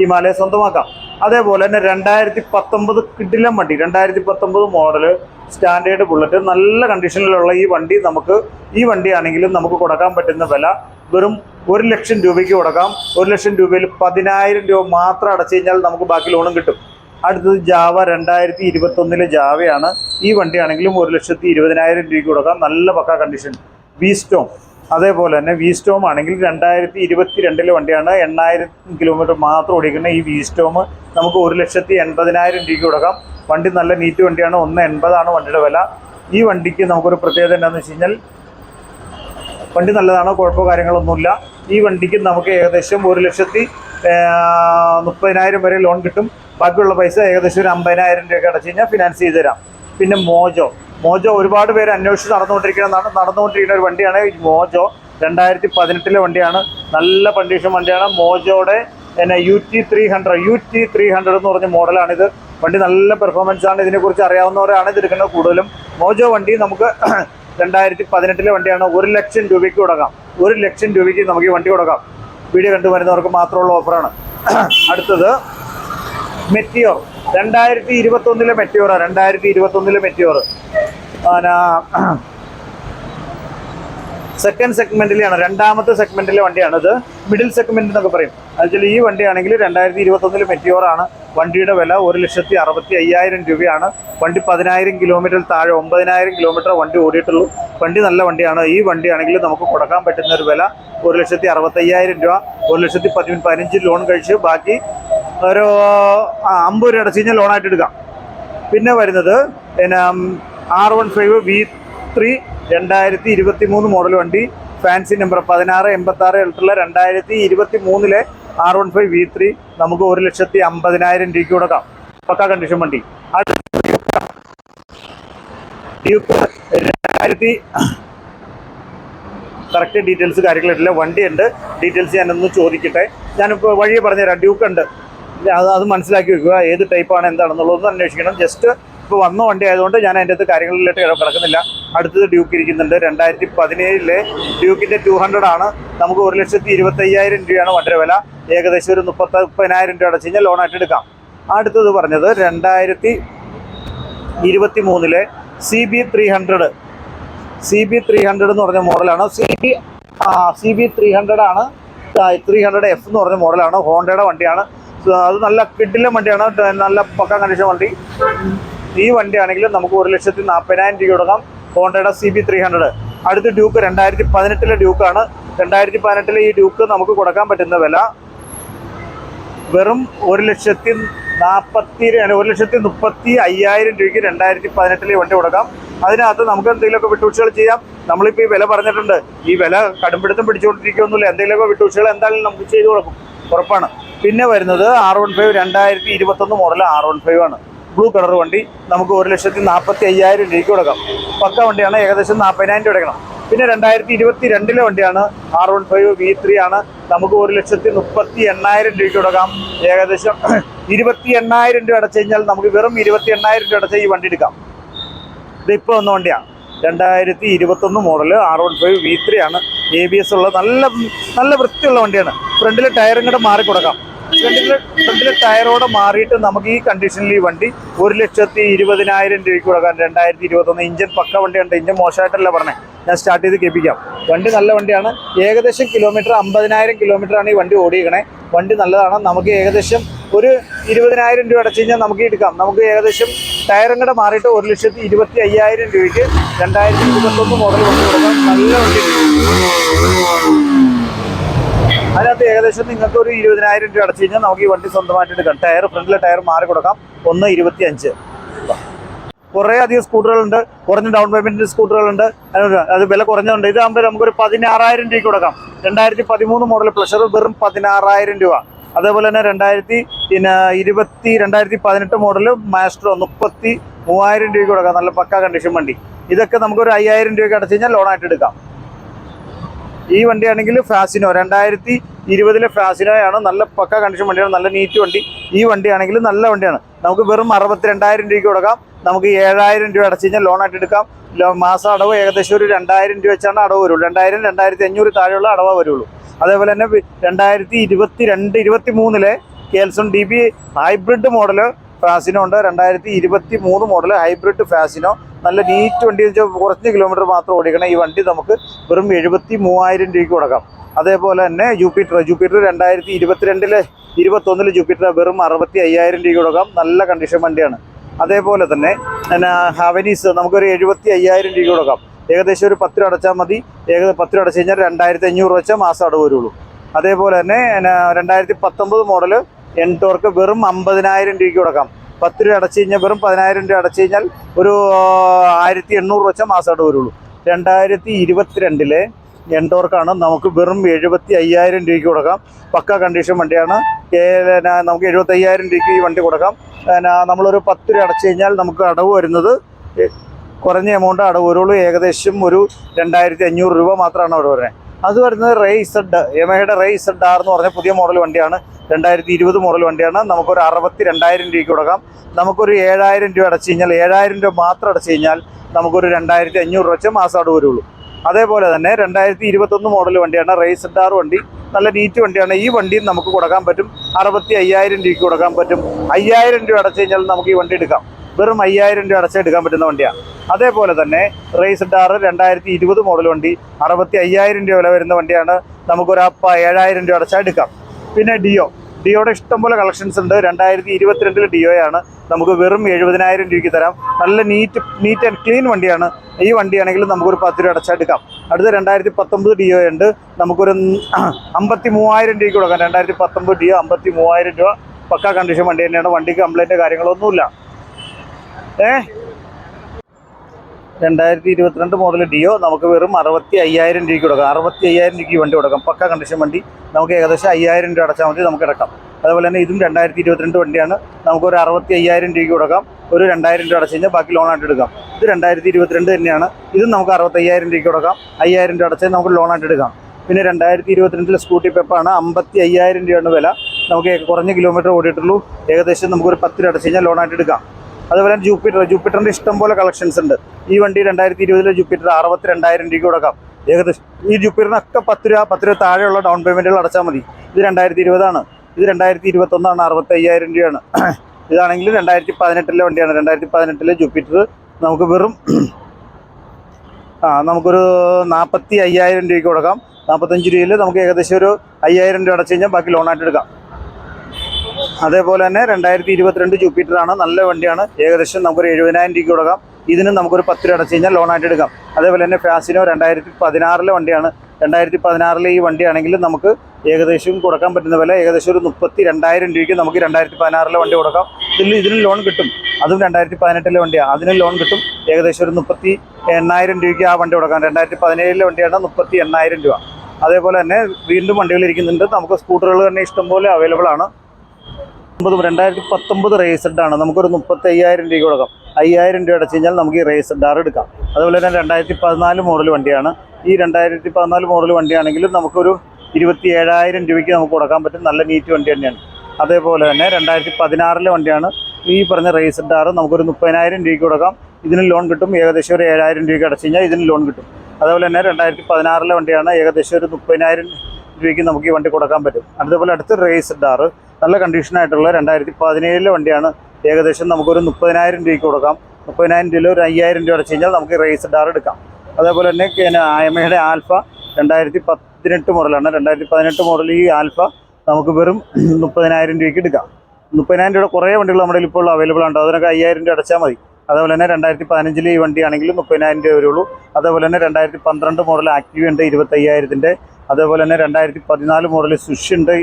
ഹിമാലയ സ്വന്തമാക്കാം. അതേപോലെ തന്നെ രണ്ടായിരത്തി പത്തൊമ്പത് കിടിലം വണ്ടി രണ്ടായിരത്തി പത്തൊമ്പത് മോഡൽ സ്റ്റാൻഡേർഡ് ബുള്ളറ്റ് നല്ല കണ്ടീഷനിലുള്ള ഈ വണ്ടി നമുക്ക് ഈ വണ്ടിയാണെങ്കിലും നമുക്ക് കൊടുക്കാൻ പറ്റുന്ന വില വെറും ഒരു ലക്ഷം രൂപയ്ക്ക് കൊടുക്കാം. ഒരു ലക്ഷം രൂപയിൽ പതിനായിരം രൂപ മാത്രം അടച്ചു കഴിഞ്ഞാൽ നമുക്ക് ബാക്കി ലോണും കിട്ടും. അടുത്തത് ജാവ രണ്ടായിരത്തി ഇരുപത്തൊന്നിലെ ജാവയാണ് ഈ വണ്ടിയാണെങ്കിലും ഒരു ലക്ഷത്തി ഇരുപതിനായിരം രൂപയ്ക്ക് കൊടുക്കാം. നല്ല പക്ക കണ്ടീഷൻ വീസ്റ്റോം അതേപോലെ തന്നെ വി സ്റ്റോം ആണെങ്കിൽ രണ്ടായിരത്തി ഇരുപത്തി രണ്ടിലെ വണ്ടിയാണ്. എണ്ണായിരം കിലോമീറ്റർ മാത്രം ഓടിക്കുന്ന ഈ വി സ്റ്റോം നമുക്ക് ഒരു ലക്ഷത്തി എൺപതിനായിരം രൂപയ്ക്ക് കൊടുക്കാം. വണ്ടി നല്ല നീറ്റ് വണ്ടിയാണ്. ഒന്ന് എൺപതാണ് വണ്ടിയുടെ വില. ഈ വണ്ടിക്ക് നമുക്കൊരു പ്രത്യേകത എന്താണെന്ന് വെച്ച് കഴിഞ്ഞാൽ വണ്ടി നല്ലതാണ്? കുഴപ്പമോ കാര്യങ്ങളൊന്നുമില്ല. ഈ വണ്ടിക്ക് നമുക്ക് ഏകദേശം ഒരു ലക്ഷത്തി മുപ്പതിനായിരം വരെ ലോൺ കിട്ടും. ബാക്കിയുള്ള പൈസ ഏകദേശം ഒരു അമ്പതിനായിരം രൂപയൊക്കെ അടച്ചു കഴിഞ്ഞാൽ ഫിനാൻസ് ചെയ്ത് തരാം. പിന്നെ മോജോ. മോജോ ഒരുപാട് പേര് അന്വേഷിച്ച് നടന്നുകൊണ്ടിരിക്കുന്നതാണ്. നട- നടന്നുകൊണ്ടിരിക്കുന്ന ഒരു വണ്ടിയാണ് മോജോ. രണ്ടായിരത്തി പതിനെട്ടിലെ വണ്ടിയാണ്. നല്ല കണ്ടീഷൻ വണ്ടിയാണ്. മോജോയുടെ പിന്നെ U T three hundred U T three hundred എന്ന് പറഞ്ഞ മോഡലാണിത്. വണ്ടി നല്ല പെർഫോമൻസ് ആണ്. ഇതിനെക്കുറിച്ച് അറിയാവുന്നവരാണ് ഇത് എടുക്കുന്നത് കൂടുതലും. മോജോ വണ്ടി നമുക്ക് രണ്ടായിരത്തി പതിനെട്ടിലെ വണ്ടിയാണ്. ഒരു ലക്ഷം രൂപയ്ക്ക് കൊടുക്കാം. ഒരു ലക്ഷം രൂപയ്ക്ക് നമുക്ക് ഈ വണ്ടി കൊടുക്കാം. വീഡിയോ കണ്ടു വരുന്നവർക്ക് മാത്രമുള്ള ഓഫറാണ് അടുത്തത് മെറ്റിയോർ രണ്ടായിരത്തി ഇരുപത്തൊന്നിലെ മെറ്റിയോറാണ് രണ്ടായിരത്തി ഇരുപത്തൊന്നിലെ മെറ്റിയോർ സെക്കൻഡ് സെഗ്മെന്റിലെയാണ് രണ്ടാമത്തെ സെഗ്മെന്റിലെ വണ്ടിയാണ് ഇത് മിഡിൽ സെഗ്മെന്റ് എന്നൊക്കെ പറയും. അതുവെച്ചാൽ ഈ വണ്ടിയാണെങ്കിൽ രണ്ടായിരത്തി ഇരുപത്തൊന്നിൽ മെറ്റിയോറാണ് വണ്ടിയുടെ വില ഒരു ലക്ഷത്തി അറുപത്തി അയ്യായിരം രൂപയാണ്. വണ്ടി പതിനായിരം കിലോമീറ്റർ താഴെ ഒമ്പതിനായിരം കിലോമീറ്റർ വണ്ടി ഓടിയിട്ടുള്ളൂ. വണ്ടി നല്ല വണ്ടിയാണ്. ഈ വണ്ടിയാണെങ്കിൽ നമുക്ക് കൊടുക്കാൻ പറ്റുന്ന ഒരു വില ഒരു ലക്ഷത്തി അറുപത്തയ്യായിരം രൂപ. ഒരു ലക്ഷത്തി പതി പതിനഞ്ച് ലോൺ കഴിച്ച് ബാക്കി ഒരു അമ്പത് രൂപ അടച്ചു കഴിഞ്ഞാൽ ലോണായിട്ട് എടുക്കാം. പിന്നെ വരുന്നത് പിന്നെ R one five V three രണ്ടായിരത്തി ഇരുപത്തി മൂന്ന് മോഡൽ വണ്ടി ഫാൻസി നമ്പർ പതിനാറ് എൺപത്തി ആറ് എട്ടുള്ള രണ്ടായിരത്തി ഇരുപത്തി മൂന്നിലെ R one five V three നമുക്ക് ഒരു ലക്ഷത്തി അമ്പതിനായിരം രൂപയ്ക്ക് കൊടുക്കാം. പക്കാ കണ്ടീഷൻ വണ്ടി. രണ്ടായിരത്തി കറക്റ്റ് ഡീറ്റെയിൽസ് കാര്യങ്ങളില്ല വണ്ടിയുണ്ട്. ഡീറ്റെയിൽസ് ഞാനൊന്ന് ചോദിക്കട്ടെ. ഞാനിപ്പോൾ വഴിയെ പറഞ്ഞുതരാം. ഡ്യൂക്ക് ഉണ്ട്. അത് അത് മനസ്സിലാക്കി വെക്കുക. ഏത് ടൈപ്പാണ് എന്താണെന്നുള്ളതൊന്നും അന്വേഷിക്കണം. ജസ്റ്റ് ഇപ്പോൾ വന്ന വണ്ടി ആയതുകൊണ്ട് ഞാൻ അതിന്റെ അകത്ത് കാര്യങ്ങളിലോട്ട് കിടക്കുന്നില്ല. അടുത്തത് ഡ്യൂക്ക് ഇരിക്കുന്നുണ്ട്. രണ്ടായിരത്തി പതിനേഴിലെ ഡ്യൂക്കിന്റെ ടു ഹൺഡ്രഡ് ആണ്. നമുക്ക് ഒരു ലക്ഷത്തി ഇരുപത്തയ്യായിരം രൂപയാണ് വണ്ടര വില. ഏകദേശം ഒരു മുപ്പത്തി മുപ്പതിനായിരം രൂപ അടച്ചു കഴിഞ്ഞാൽ ലോണായിട്ട് എടുക്കാം. അടുത്തത് പറഞ്ഞത് രണ്ടായിരത്തി ഇരുപത്തി മൂന്നിലെ C B three hundred C B three hundred എന്ന് പറഞ്ഞ മോഡലാണ് C B C B three hundred ആണ്. ത്രീ ഹൺഡ്രഡ് എഫ് എന്ന് പറഞ്ഞ മോഡലാണ് ഹോണ്ടയുടെ വണ്ടിയാണ്. അത് നല്ല കിഡിലെ വണ്ടിയാണ്. നല്ല പക്ക കണ്ടീഷൻ വണ്ടി. ഈ വണ്ടിയാണെങ്കിൽ നമുക്ക് ഒരു ലക്ഷത്തി നാൽപ്പതിനായിരം രൂപ കൊടുക്കാം. ഹോണ്ടയുടെ സി ബി ത്രീ ഹൺഡ്രഡ് അടുത്ത ഡ്യൂക്ക് രണ്ടായിരത്തി പതിനെട്ടിലെ ഡ്യൂക്കാണ് രണ്ടായിരത്തി പതിനെട്ടിലെ ഈ ഡ്യൂക്ക് നമുക്ക് കൊടുക്കാൻ പറ്റുന്ന വില വെറും ഒരു ലക്ഷത്തി നാൽപ്പത്തി ഒരു ലക്ഷത്തി മുപ്പത്തി അയ്യായിരം രൂപയ്ക്ക് രണ്ടായിരത്തി പതിനെട്ടിലെ വണ്ടി കൊടുക്കാം. അതിനകത്ത് നമുക്ക് എന്തെങ്കിലുമൊക്കെ വിട്ടുവീഴ്ചകൾ ചെയ്യാം. നമ്മളിപ്പോൾ ഈ വില പറഞ്ഞിട്ടുണ്ട്. ഈ വില കടുംപിടുത്തം പിടിച്ചുകൊണ്ടിരിക്കുകയൊന്നുമില്ല എന്തെങ്കിലുമൊക്കെ വിട്ടുവീഴ്ചകൾ എന്തായാലും നമുക്ക് ചെയ്തു കൊടുക്കും ഉറപ്പാണ്. പിന്നെ വരുന്നത് ആർ വൺ ഫൈവ് രണ്ടായിരത്തി ഇരുപത്തൊന്ന് മോഡൽ ആർ വൺ ഫൈവ് ആണ്. ബ്ലൂ കളർ വണ്ടി നമുക്ക് ഒരു ലക്ഷത്തി നാൽപ്പത്തി അയ്യായിരം രൂപയ്ക്ക് കൊടുക്കാം. പക്ക വണ്ടിയാണ് ഏകദേശം നാൽപ്പതിനായിരം രൂപ കൊടുക്കണം. പിന്നെ രണ്ടായിരത്തി ഇരുപത്തി രണ്ടിലെ വണ്ടിയാണ് R one five V three ആണ്. നമുക്ക് ഒരു ലക്ഷത്തി മുപ്പത്തി എണ്ണായിരം രൂപയ്ക്ക് കൊടുക്കാം. ഏകദേശം ഇരുപത്തി എണ്ണായിരം രൂപ അടച്ചു കഴിഞ്ഞാൽ നമുക്ക് വെറും ഇരുപത്തി എണ്ണായിരം രൂപ അടച്ച ഈ വണ്ടി എടുക്കാം. ഇത് ഇപ്പോൾ വന്ന വണ്ടിയാണ്. രണ്ടായിരത്തി ഇരുപത്തൊന്ന് model R one five V three ആണ്. എ ബി എസ് ഉള്ള നല്ല നല്ല വൃത്തിയുള്ള വണ്ടിയാണ്. ഫ്രണ്ടിലെ ടയറും കൂടെ മാറി കൊടുക്കാം. ഫ്രണ്ടിലെ ടയറോടെ മാറിയിട്ട് നമുക്ക് ഈ കണ്ടീഷനിൽ ഈ വണ്ടി ഒരു ലക്ഷത്തി ഇരുപതിനായിരം രൂപയ്ക്ക് കൊടുക്കാം. രണ്ടായിരത്തി ഇരുപത്തൊന്ന് ഇഞ്ചൻ പക്ക വണ്ടിയുണ്ട്. ഇഞ്ചൻ മോശമായിട്ടല്ല പറഞ്ഞേ? ഞാൻ സ്റ്റാർട്ട് ചെയ്ത് കേൾപ്പിക്കാം. വണ്ടി നല്ല വണ്ടിയാണ്. ഏകദേശം കിലോമീറ്റർ അമ്പതിനായിരം കിലോമീറ്റർ ആണ് ഈ വണ്ടി ഓടിയിക്കണേ വണ്ടി നല്ലതാണ്. നമുക്ക് ഏകദേശം ഒരു ഇരുപതിനായിരം രൂപ അടച്ചു കഴിഞ്ഞാൽ നമുക്ക് എടുക്കാം. നമുക്ക് ഏകദേശം ടയറും കൂടെ മാറിയിട്ട് ഒരു ലക്ഷത്തി ഇരുപത്തി അയ്യായിരം രൂപയ്ക്ക് രണ്ടായിരത്തി ഇരുപത്തൊന്ന് മോഡൽ വണ്ടി കൊടുക്കാം. നല്ല വണ്ടി. അതിനകത്ത് ഏകദേശം നിങ്ങൾക്ക് ഒരു ഇരുപതിനായിരം രൂപ അടച്ചു കഴിഞ്ഞാൽ നമുക്ക് ഈ വണ്ടി സ്വന്തമായിട്ട് എടുക്കാം. ടയർ ഫ്രണ്ടിലെ ടയർ മാറി കൊടുക്കാം. ഒന്ന് ഇരുപത്തി അഞ്ച് കുറേ അധികം സ്കൂട്ടറുകളുണ്ട്. കുറഞ്ഞ ഡൗൺ പേയ്മെന്റ് സ്കൂട്ടറുകളുണ്ട്. അത് വില കുറഞ്ഞുണ്ട് ഇതാകുമ്പോൾ നമുക്കൊരു പതിനാറായിരം രൂപയ്ക്ക് കൊടുക്കാം. രണ്ടായിരത്തി പതിമൂന്ന് മോഡൽ പ്ലഷർ വെറും പതിനാറായിരം രൂപ. അതേപോലെ തന്നെ രണ്ടായിരത്തി പിന്നെ ഇരുപത്തി രണ്ടായിരത്തി പതിനെട്ട് മോഡൽ മാസ്റ്റർ മുപ്പത്തി മൂവായിരം രൂപയ്ക്ക് കൊടുക്കാം. നല്ല പക്ക കണ്ടീഷൻ വണ്ടി. ഇതൊക്കെ നമുക്കൊരു അയ്യായിരം രൂപയ്ക്ക് അടച്ചു കഴിഞ്ഞാൽ ലോണായിട്ട് എടുക്കാം. ഈ വണ്ടിയാണെങ്കിൽ ഫാസിനോ രണ്ടായിരത്തി ഇരുപതിലെ ഫാസിനോയാണ് നല്ല പക്ക കണ്ടീഷൻ വണ്ടിയാണ് നല്ല നീറ്റ് വണ്ടി. ഈ വണ്ടിയാണെങ്കിൽ നല്ല വണ്ടിയാണ്. നമുക്ക് വെറും അറുപത്തിരണ്ടായിരം രൂപയ്ക്ക് കൊടുക്കാം. നമുക്ക് ഏഴായിരം രൂപ അടച്ചു കഴിഞ്ഞാൽ ലോണായിട്ട് എടുക്കാം. മാസം അടവ് ഏകദേശം ഒരു രണ്ടായിരം രൂപ വെച്ചാണ് അടവ് വരുള്ളൂ. രണ്ടായിരം രണ്ടായിരത്തി അഞ്ഞൂറ് താഴെയുള്ള അടവ് വരുള്ളൂ. അതേപോലെ തന്നെ രണ്ടായിരത്തി ഇരുപത്തി രണ്ട് ഇരുപത്തി മൂന്നിലെ കേൽസൺ D B hybrid model Fascino ഉണ്ട്. രണ്ടായിരത്തി ഇരുപത്തി മൂന്ന് മോഡൽ ഹൈബ്രിഡ് ഫാസിനോ നല്ല നീറ്റ് വണ്ടി വെച്ചാൽ കുറച്ച് കിലോമീറ്റർ മാത്രം ഓടിക്കണം ഈ വണ്ടി നമുക്ക് വെറും എഴുപത്തി മൂവായിരം രൂപയ്ക്ക് കൊടുക്കാം. അതേപോലെ തന്നെ ജൂപ്പിറ്റർ ജൂപ്പിറ്റർ രണ്ടായിരത്തി ഇരുപത്തിരണ്ടിലെ ഇരുപത്തൊന്നിൽ ജൂപ്പിറ്റർ വെറും അറുപത്തി അയ്യായിരം രൂപയ്ക്ക് കൊടുക്കാം. നല്ല കണ്ടീഷൻ വണ്ടിയാണ്. അതേപോലെ തന്നെ ഹവനീസ് നമുക്കൊരു എഴുപത്തി അയ്യായിരം രൂപയ്ക്ക് കൊടുക്കാം. ഏകദേശം ഒരു പത്ത് രൂപ അടച്ചാൽ മതി. ഏകദേശം പത്ത് രൂപ അടച്ചു കഴിഞ്ഞാൽ രണ്ടായിരത്തി അഞ്ഞൂറ് വെച്ചാൽ മാസം അടവ് വരുള്ളൂ. അതേപോലെ തന്നെ രണ്ടായിരത്തി പത്തൊമ്പത് മോഡൽ എൻടോർക്ക് വെറും അമ്പതിനായിരം രൂപയ്ക്ക് കൊടുക്കാം. പത്ത് രൂപ അടച്ചു കഴിഞ്ഞാൽ വെറും പതിനായിരം രൂപ അടച്ചു കഴിഞ്ഞാൽ ഒരു ആയിരത്തി എണ്ണൂറ് വെച്ചാൽ മാസം അടവ് വരുള്ളൂ. രണ്ടായിരത്തി ഇരുപത്തിരണ്ടിലെ എൻടോർക്കാണ് നമുക്ക് വെറും എഴുപത്തി അയ്യായിരം രൂപയ്ക്ക് കൊടുക്കാം. പക്ക കണ്ടീഷൻ വണ്ടിയാണ്. നമുക്ക് എഴുപത്തി അയ്യായിരം രൂപയ്ക്ക് ഈ വണ്ടി കൊടുക്കാം. പിന്നെ നമ്മളൊരു പത്ത് രൂപ അടച്ചു കഴിഞ്ഞാൽ നമുക്ക് അടവ് വരുന്നത് കുറഞ്ഞ എമൗണ്ട് അടവ് വരുള്ളൂ. ഏകദേശം ഒരു രണ്ടായിരത്തി അഞ്ഞൂറ് രൂപ മാത്രമാണ് അവിടെ വരുന്നത്. അത് വരുന്നത് റേസഡ് യമഹയുടെ റേ ഇസഡ് ആർ എന്ന് പറഞ്ഞ പുതിയ മോഡൽ വണ്ടിയാണ്. രണ്ടായിരത്തി ഇരുപത് മോഡൽ വണ്ടിയാണ്. നമുക്കൊരു അറുപത്തി രണ്ടായിരം രൂപയ്ക്ക് കൊടുക്കാം. നമുക്കൊരു ഏഴായിരം രൂപ അടച്ചു കഴിഞ്ഞാൽ ഏഴായിരം രൂപ മാത്രം അടച്ചു കഴിഞ്ഞാൽ നമുക്കൊരു രണ്ടായിരത്തി അഞ്ഞൂറ് രൂപ വെച്ച് മാസം അടവ് വരുള്ളൂ. അതേപോലെ തന്നെ രണ്ടായിരത്തി ഇരുപത്തൊന്ന് മോഡൽ വണ്ടിയാണ് റേസ് ആർ വണ്ടി. നല്ല നീറ്റ് വണ്ടിയാണ്. ഈ വണ്ടിയും നമുക്ക് കൊടുക്കാൻ പറ്റും. അറുപത്തി അയ്യായിരം രൂപയ്ക്ക് കൊടുക്കാൻ പറ്റും. അയ്യായിരം രൂപ അടച്ചു കഴിഞ്ഞാൽ നമുക്ക് ഈ വണ്ടി എടുക്കാം. വെറും അയ്യായിരം രൂപ അടച്ച് എടുക്കാൻ പറ്റുന്ന വണ്ടിയാണ് അതേപോലെ തന്നെ റേസ് ഡാർ രണ്ടായിരത്തി ഇരുപത് മോഡൽ വണ്ടി അറുപത്തി അയ്യായിരം രൂപ വില വരുന്ന വണ്ടിയാണ് നമുക്കൊരു അപ്പ ഏഴായിരം രൂപ അടച്ചാൽ എടുക്കാം. പിന്നെ ഡിയോ. ഡിയോയുടെ ഇഷ്ടംപോലെ കളക്ഷൻസ് ഉണ്ട്. രണ്ടായിരത്തി ഇരുപത്തിരണ്ടിൽ ഡിയോയാണ്. നമുക്ക് വെറും എഴുപതിനായിരം രൂപയ്ക്ക് തരാം. നല്ല നീറ്റ് നീറ്റ് ആൻഡ് ക്ലീൻ വണ്ടിയാണ്. ഈ വണ്ടിയാണെങ്കിൽ നമുക്കൊരു പത്ത് രൂപ അടച്ചെടുക്കാം അടുത്ത രണ്ടായിരത്തി പത്തൊമ്പത് ഡിയോ ഉണ്ട്. നമുക്കൊരു അമ്പത്തി മൂവായിരം രൂപയ്ക്ക് കൊടുക്കാം. രണ്ടായിരത്തി പത്തൊമ്പത് ഡിയോ അമ്പത്തി മൂവായിരം രൂപ പക്കാ കണ്ടീഷൻ വണ്ടി തന്നെയാണ്. വണ്ടിക്ക് കംപ്ലൈന്റ് കാര്യങ്ങളൊന്നുമില്ല. ഏ? രണ്ടായിരത്തി ഇരുപത്തിരണ്ട് മോഡൽ ഡിയോ നമുക്ക് വെറും അറുപത്തി അയ്യായിരം രൂപയ്ക്ക് കൊടുക്കാം. അറുപത്തി അയ്യായിരം രൂപയ്ക്ക് വണ്ടി കൊടുക്കാം. പക്ക കണ്ടീഷൻ വണ്ടി. നമുക്ക് ഏകദേശം അയ്യായിരം രൂപ അടച്ചാൽ മതി നമുക്ക് എടുക്കാം. അതുപോലെ തന്നെ ഇതും രണ്ടായിരത്തി ഇരുപത്തിരണ്ട് വണ്ടിയാണ്. നമുക്കൊരു അറുപത്തി അയ്യായിരം രൂപയ്ക്ക് കൊടുക്കാം. ഒരു രണ്ടായിരം രൂപ അടച്ചു കഴിഞ്ഞാൽ ബാക്കി ലോണായിട്ട് എടുക്കാം. ഇത് രണ്ടായിരത്തി ഇരുപത്തിരണ്ട് തന്നെയാണ്. ഇതും നമുക്ക് അറുപത്തയ്യായിരം രൂപയ്ക്ക് കൊടുക്കാം. അയ്യായിരം രൂപ അടച്ചാൽ നമുക്ക് ലോണായിട്ട് എടുക്കാം. പിന്നെ രണ്ടായിരത്തി ഇരുപത്തിരണ്ടിൽ സ്കൂട്ടി പെപ്പാണ് അമ്പത്തി അയ്യായിരം രൂപയാണ് വില. നമുക്ക് കുറഞ്ഞ കിലോമീറ്റർ ഓടിയിട്ടുള്ളൂ. ഏകദേശം നമുക്കൊരു പത്ത് രൂപ അടച്ചു കഴിഞ്ഞാൽ ലോണായിട്ട് എടുക്കാം. അതുപോലെ തന്നെ ജൂപ്പിറ്റർ ജൂപ്പിറ്ററിന്റെ ഇഷ്ടംപോലെ കളക്ഷൻസ് ഉണ്ട്. ഈ വണ്ടി രണ്ടായിരത്തി ഇരുപതിലെ ജൂപ്പിറ്റർ അറുപത്തി രണ്ടായിരം രൂപയ്ക്ക് കൊടുക്കാം. ഏകദേശം ഈ ജൂപ്പിറ്ററിനൊക്കെ പത്ത് രൂപ പത്ത് രൂപ താഴെയുള്ള ഡൗൺ പേയ്മെന്റുകൾ അടച്ചാൽ മതി. ഇത് രണ്ടായിരത്തി ഇരുപതാണ് ഇത് രണ്ടായിരത്തി ഇരുപത്തൊന്നാണ് അറുപത്തി അയ്യായിരം രൂപയാണ്. ഇതാണെങ്കിൽ രണ്ടായിരത്തി പതിനെട്ടിലെ വണ്ടിയാണ്. രണ്ടായിരത്തി പതിനെട്ടിലെ ജൂപ്പിറ്റർ നമുക്ക് വെറും ആ നമുക്കൊരു നാൽപ്പത്തി അയ്യായിരം രൂപയ്ക്ക് കൊടുക്കാം. നാൽപ്പത്തഞ്ച് രൂപയിൽ നമുക്ക് ഏകദേശം ഒരു അയ്യായിരം രൂപ അടച്ചു കഴിഞ്ഞാൽ ബാക്കി ലോണായിട്ട് എടുക്കാം. അതേപോലെ തന്നെ രണ്ടായിരത്തി ഇരുപത്തിരണ്ട് ജൂപ്പിറ്റർ ആണ് നല്ല വണ്ടിയാണ്. ഏകദേശം നമുക്കൊരു എഴുപതിനായിരം രൂപ കൊടുക്കാം. ഇതിന് നമുക്കൊരു പത്ത് രൂപ അടച്ചു കഴിഞ്ഞാൽ ലോണായിട്ട് എടുക്കാം. അതേപോലെ തന്നെ ഫാസിനോ രണ്ടായിരത്തി പതിനാറിലെ വണ്ടിയാണ്. രണ്ടായിരത്തി പതിനാറിലെ ഈ വണ്ടിയാണെങ്കിൽ നമുക്ക് ഏകദേശം കൊടുക്കാൻ പറ്റുന്ന വില ഏകദേശം ഒരു മുപ്പത്തി രണ്ടായിരം രൂപയ്ക്ക് നമുക്ക് രണ്ടായിരത്തി പതിനാറിലെ വണ്ടി കൊടുക്കാം. ഇതിൽ ഇതിന് ലോൺ കിട്ടും. അതും രണ്ടായിരത്തി പതിനെട്ടിലെ വണ്ടിയാണ് അതിന് ലോൺ കിട്ടും. ഏകദേശം ഒരു മുപ്പത്തി എണ്ണായിരം രൂപയ്ക്ക് ആ വണ്ടി കൊടുക്കാം. രണ്ടായിരത്തി പതിനേഴിലെ വണ്ടിയാണ് മുപ്പത്തി എണ്ണായിരം രൂപ. അതേപോലെ തന്നെ വീണ്ടും വണ്ടികൾ ഇരിക്കുന്നുണ്ട്. നമുക്ക് സ്കൂട്ടറുകൾ തന്നെ ഇഷ്ടംപോലെ അവൈലബിൾ ആണ്. ഒമ്പത് രണ്ടായിരത്തി പത്തൊമ്പത് റേസഡ് ആണ്. നമുക്കൊരു മുപ്പത്തി അയ്യായിരം രൂപ കൊടുക്കാം അയ്യായിരം രൂപ അടച്ചു കഴിഞ്ഞാൽ നമുക്ക് ഈ റേസഡ് ഡാർ എടുക്കാം. അതുപോലെ തന്നെ രണ്ടായിരത്തി പതിനാല് മോഡൽ വണ്ടിയാണ്. ഈ രണ്ടായിരത്തി പതിനാല് മോഡൽ വണ്ടിയാണെങ്കിലും നമുക്കൊരു ഇരുപത്തി ഏഴായിരം രൂപയ്ക്ക് നമുക്ക് കൊടുക്കാൻ പറ്റും. നല്ല നീറ്റ് വണ്ടി തന്നെയാണ്. അതേപോലെ തന്നെ രണ്ടായിരത്തി പതിനാറിലെ വണ്ടിയാണ്. ഈ പറഞ്ഞ റേസഡ് ആർ നമുക്കൊരു മുപ്പതിനായിരം രൂപയ്ക്ക് കൊടുക്കാം. ഇതിന് ലോൺ കിട്ടും. ഏകദേശം ഒരു ഏഴായിരം രൂപയ്ക്ക് അടച്ചു കഴിഞ്ഞാൽ ഇതിന് ലോൺ കിട്ടും. അതുപോലെ തന്നെ രണ്ടായിരത്തി പതിനാറിലെ വണ്ടിയാണ്. ഏകദേശം ഒരു മുപ്പതിനായിരം രൂപയ്ക്ക് നമുക്ക് ഈ വണ്ടി കൊടുക്കാൻ പറ്റും. അതേപോലെ അടുത്ത റേസഡ് ആർ നല്ല കണ്ടീഷനായിട്ടുള്ള രണ്ടായിരത്തി പതിനേഴിലെ വണ്ടിയാണ്. ഏകദേശം നമുക്കൊരു മുപ്പതിനായിരം രൂപയ്ക്ക് കൊടുക്കാം. മുപ്പതിനായിരം രൂപയിൽ ഒരു അയ്യായിരം രൂപ അടച്ചു കഴിഞ്ഞാൽ നമുക്ക് റേസ് ഡാർ എടുക്കാം. അതേപോലെ തന്നെ എമയുടെ ആൽഫ രണ്ടായിരത്തി പതിനെട്ട് മോഡലാണ് രണ്ടായിരത്തി പതിനെട്ട് മോഡൽ ഈ ആൽഫ നമുക്ക് വെറും മുപ്പതിനായിരം രൂപയ്ക്ക് എടുക്കാം. മുപ്പതിനായിരം രൂപയുടെ കുറേ വണ്ടികൾ നമ്മുടെ ഇപ്പോൾ അവൈലബിൾ ഉണ്ട് അതിനൊക്കെ അയ്യായിരം രൂപ അടച്ചാൽ മതി. അതേപോലെ തന്നെ രണ്ടായിരത്തി പതിനഞ്ചിൽ ഈ വണ്ടിയാണെങ്കിൽ മുപ്പതിനായിരം രൂപ വരുള്ളൂ. അതേപോലെ തന്നെ രണ്ടായിരത്തി പന്ത്രണ്ട് മോഡൽ ആക്റ്റീവ് ഉണ്ട് ഇരുപത്തയ്യായിരത്തിന്റെ. അതേപോലെ തന്നെ രണ്ടായിരത്തി പതിനാല് മോഡൽ സുഷ് ഉണ്ട്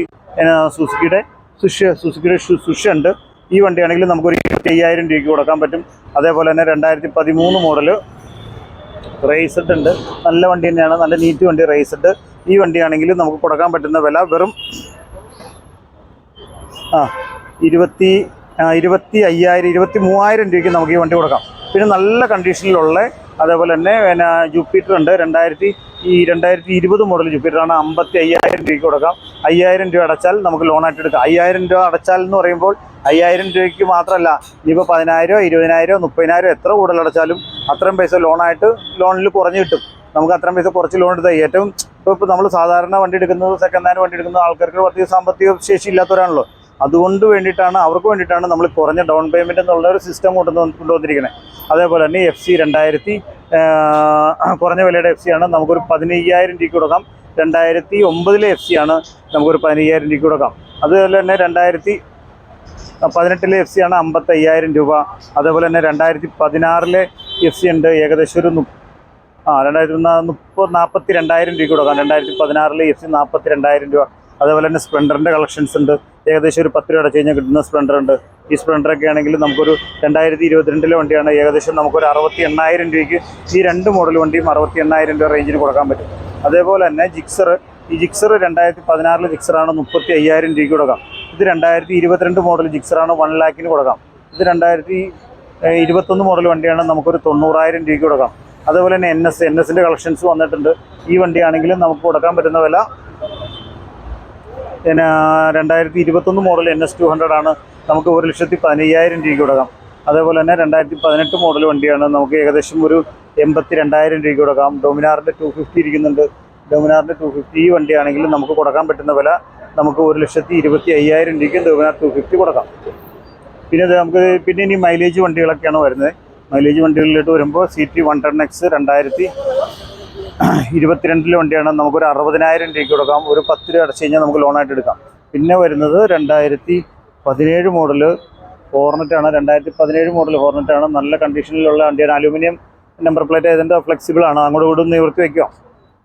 സുസുക്കിയുടെ സുഷ് സുസുക്കിയുടെ സുഷ ഉണ്ട് ഈ വണ്ടിയാണെങ്കിൽ നമുക്കൊരു ഇരുപത്തി അയ്യായിരം രൂപയ്ക്ക് കൊടുക്കാൻ പറ്റും. അതേപോലെ തന്നെ രണ്ടായിരത്തി പതിമൂന്ന് മോഡൽ റേസഡ് ഉണ്ട്. നല്ല വണ്ടി തന്നെയാണ്. നല്ല നീറ്റ് വണ്ടി റേസഡ് ഈ വണ്ടിയാണെങ്കിൽ നമുക്ക് കൊടുക്കാൻ പറ്റുന്ന വില വെറും ആ ഇരുപത്തി ഇരുപത്തി അയ്യായിരം ഇരുപത്തി മൂവായിരം രൂപയ്ക്ക് നമുക്ക് ഈ വണ്ടി കൊടുക്കാം. പിന്നെ നല്ല കണ്ടീഷനിലുള്ള അതേപോലെ തന്നെ പിന്നെ ജൂപ്പിറ്റർ ഉണ്ട്. രണ്ടായിരത്തി ഈ രണ്ടായിരത്തി ഇരുപത് മോഡൽ ജൂപ്പിറ്ററാണ് അമ്പത്തി അയ്യായിരം രൂപയ്ക്ക് കൊടുക്കാം. അയ്യായിരം രൂപ അടച്ചാൽ നമുക്ക് ലോണായിട്ട് എടുക്കാം. അയ്യായിരം രൂപ അടച്ചാൽ എന്ന് പറയുമ്പോൾ അയ്യായിരം രൂപയ്ക്ക് മാത്രമല്ല ഇനിയിപ്പോൾ പതിനായിരോ ഇരുപതിനായിരോ മുപ്പതിനായിരോ എത്ര കൂടുതൽ അടച്ചാലും അത്രയും പൈസ ലോണായിട്ട് ലോണിൽ കുറഞ്ഞു കിട്ടും. നമുക്ക് അത്രയും പൈസ കുറച്ച് ലോൺ എടുത്താൽ ഏറ്റവും ഇപ്പോൾ നമ്മൾ സാധാരണ വണ്ടി എടുക്കുന്നത് സെക്കൻഡ് ഹാൻഡ് വണ്ടി എടുക്കുന്ന ആൾക്കാർക്ക് പ്രത്യേക സാമ്പത്തിക ശേഷി ഇല്ലാത്തവരാണല്ലോ. അതുകൊണ്ട് വേണ്ടിയിട്ടാണ് അവർക്ക് വേണ്ടിയിട്ടാണ് നമ്മൾ കുറഞ്ഞ ഡൗൺ പേയ്മെന്റ് എന്നുള്ള ഒരു സിസ്റ്റം കൊണ്ടുവന്ന് കൊണ്ടുവന്നിരിക്കുന്നത് അതേപോലെ തന്നെ എഫ് സി രണ്ടായിരത്തി കുറഞ്ഞ വിലയുടെ എഫ് സി ആണ് നമുക്കൊരു പതിനയ്യായിരം രൂപയ്ക്ക് കൊടുക്കാം. രണ്ടായിരത്തി ഒമ്പതിലെ എഫ് സി ആണ് നമുക്കൊരു പതിനയ്യായിരം രൂപയ്ക്ക് കൊടുക്കാം. അതുപോലെ തന്നെ രണ്ടായിരത്തി പതിനെട്ടിലെ എഫ് സി ആണ് അമ്പത്തയ്യായിരം രൂപ. അതേപോലെ തന്നെ രണ്ടായിരത്തി പതിനാറിലെ എഫ് സി ഉണ്ട് ഏകദേശം ഒരു ആ രണ്ടായിരത്തി മുപ്പത് നാൽപ്പത്തി രണ്ടായിരം രൂപ കൊടുക്കാം. രണ്ടായിരത്തി പതിനാറിലെ എഫ് സി നാൽപ്പത്തി രണ്ടായിരം രൂപ. അതേപോലെ തന്നെ സ്പ്ലെൻഡറിന്റെ കളക്ഷൻസ് ഉണ്ട്. ഏകദേശം ഒരു പത്ത് രൂപ അടച്ച് കഴിഞ്ഞാൽ കിട്ടുന്ന സ്പ്ലെൻഡർ ഉണ്ട്. ഈ സ്പ്ലെൻഡറൊക്കെ ആണെങ്കിൽ നമുക്കൊരു രണ്ടായിരത്തി ഇരുപത്തിരണ്ടിലെ വണ്ടിയാണ് ഏകദേശം നമുക്കൊരു അറുപത്തി എണ്ണായിരം രൂപയ്ക്ക് ഈ രണ്ട് മോഡൽ വണ്ടിയും അറുപത്തി എണ്ണായിരം രൂപ റേഞ്ചിന് കൊടുക്കാൻ പറ്റും. അതേപോലെ തന്നെ ജിക്സർ ഈ ജിക്സർ രണ്ടായിരത്തി പതിനാറിലെ ജിക്സറാണ് മുപ്പത്തി അയ്യായിരം രൂപയ്ക്ക് കൊടുക്കാം. ഇത് രണ്ടായിരത്തി ഇരുപത്തിരണ്ട് മോഡൽ ജിക്സറാണ് വൺ ലാക്കിന് കൊടുക്കാം. ഇത് രണ്ടായിരത്തി ഇരുപത്തൊന്ന് മോഡൽ വണ്ടിയാണ് നമുക്കൊരു തൊണ്ണൂറായിരം രൂപയ്ക്ക് കൊടുക്കാം. അതുപോലെ തന്നെ എൻ എസ് എൻ എസിന്റെ കളക്ഷൻസ് വന്നിട്ടുണ്ട്. ഈ വണ്ടിയാണെങ്കിലും നമുക്ക് കൊടുക്കാൻ പറ്റുന്ന വില പിന്നെ രണ്ടായിരത്തി ഇരുപത്തൊന്ന് model N S two hundred ആണ്. നമുക്ക് ഒരു ലക്ഷത്തി പതിനയ്യായിരം രൂപയ്ക്ക് കൊടുക്കാം അതേപോലെ തന്നെ രണ്ടായിരത്തി പതിനെട്ട് മോഡൽ വണ്ടിയാണ്. നമുക്ക് ഏകദേശം ഒരു എൺപത്തി രണ്ടായിരം രൂപയ്ക്ക് കൊടുക്കാം ഡൊമിനാറിന്റെ ടു ഫിഫ്റ്റി ഇരിക്കുന്നുണ്ട്. ഡൊമിനാറിന്റെ ടു ഫിഫ്റ്റി ഈ വണ്ടിയാണെങ്കിൽ നമുക്ക് കൊടുക്കാൻ പറ്റുന്ന വില നമുക്ക് ഒരു ലക്ഷത്തി ഇരുപത്തി അയ്യായിരം രൂപയ്ക്ക് ഡൊമിനാർ ടു ഫിഫ്റ്റി കൊടുക്കാം. പിന്നെ നമുക്ക് പിന്നെ ഇനി മൈലേജ് വണ്ടികളൊക്കെയാണ് വരുന്നത്. മൈലേജ് വണ്ടികളിലോട്ട് വരുമ്പോൾ C T one ten X രണ്ടായിരത്തി ഇരുപത്തിരണ്ടിലെ വണ്ടിയാണ്. നമുക്കൊരു അറുപതിനായിരം രൂപയ്ക്ക് കൊടുക്കാം. ഒരു പത്ത് രൂപ അടച്ചു കഴിഞ്ഞാൽ നമുക്ക് ലോണായിട്ട് എടുക്കാം. പിന്നെ വരുന്നത് രണ്ടായിരത്തി പതിനേഴ് മോഡൽ ഫോർണറ്റാണ് രണ്ടായിരത്തി പതിനേഴ് മോഡൽ ഫോർണറ്റാണ് നല്ല കണ്ടീഷനിലുള്ള വണ്ടിയാണ്. അലൂമിനിയം നമ്പർ പ്ലേറ്റ് ആയതിന്റെ ഫ്ലെക്സിബിൾ ആണ്. അങ്ങോട്ട് കൂടും നിവർത്തി വയ്ക്കാം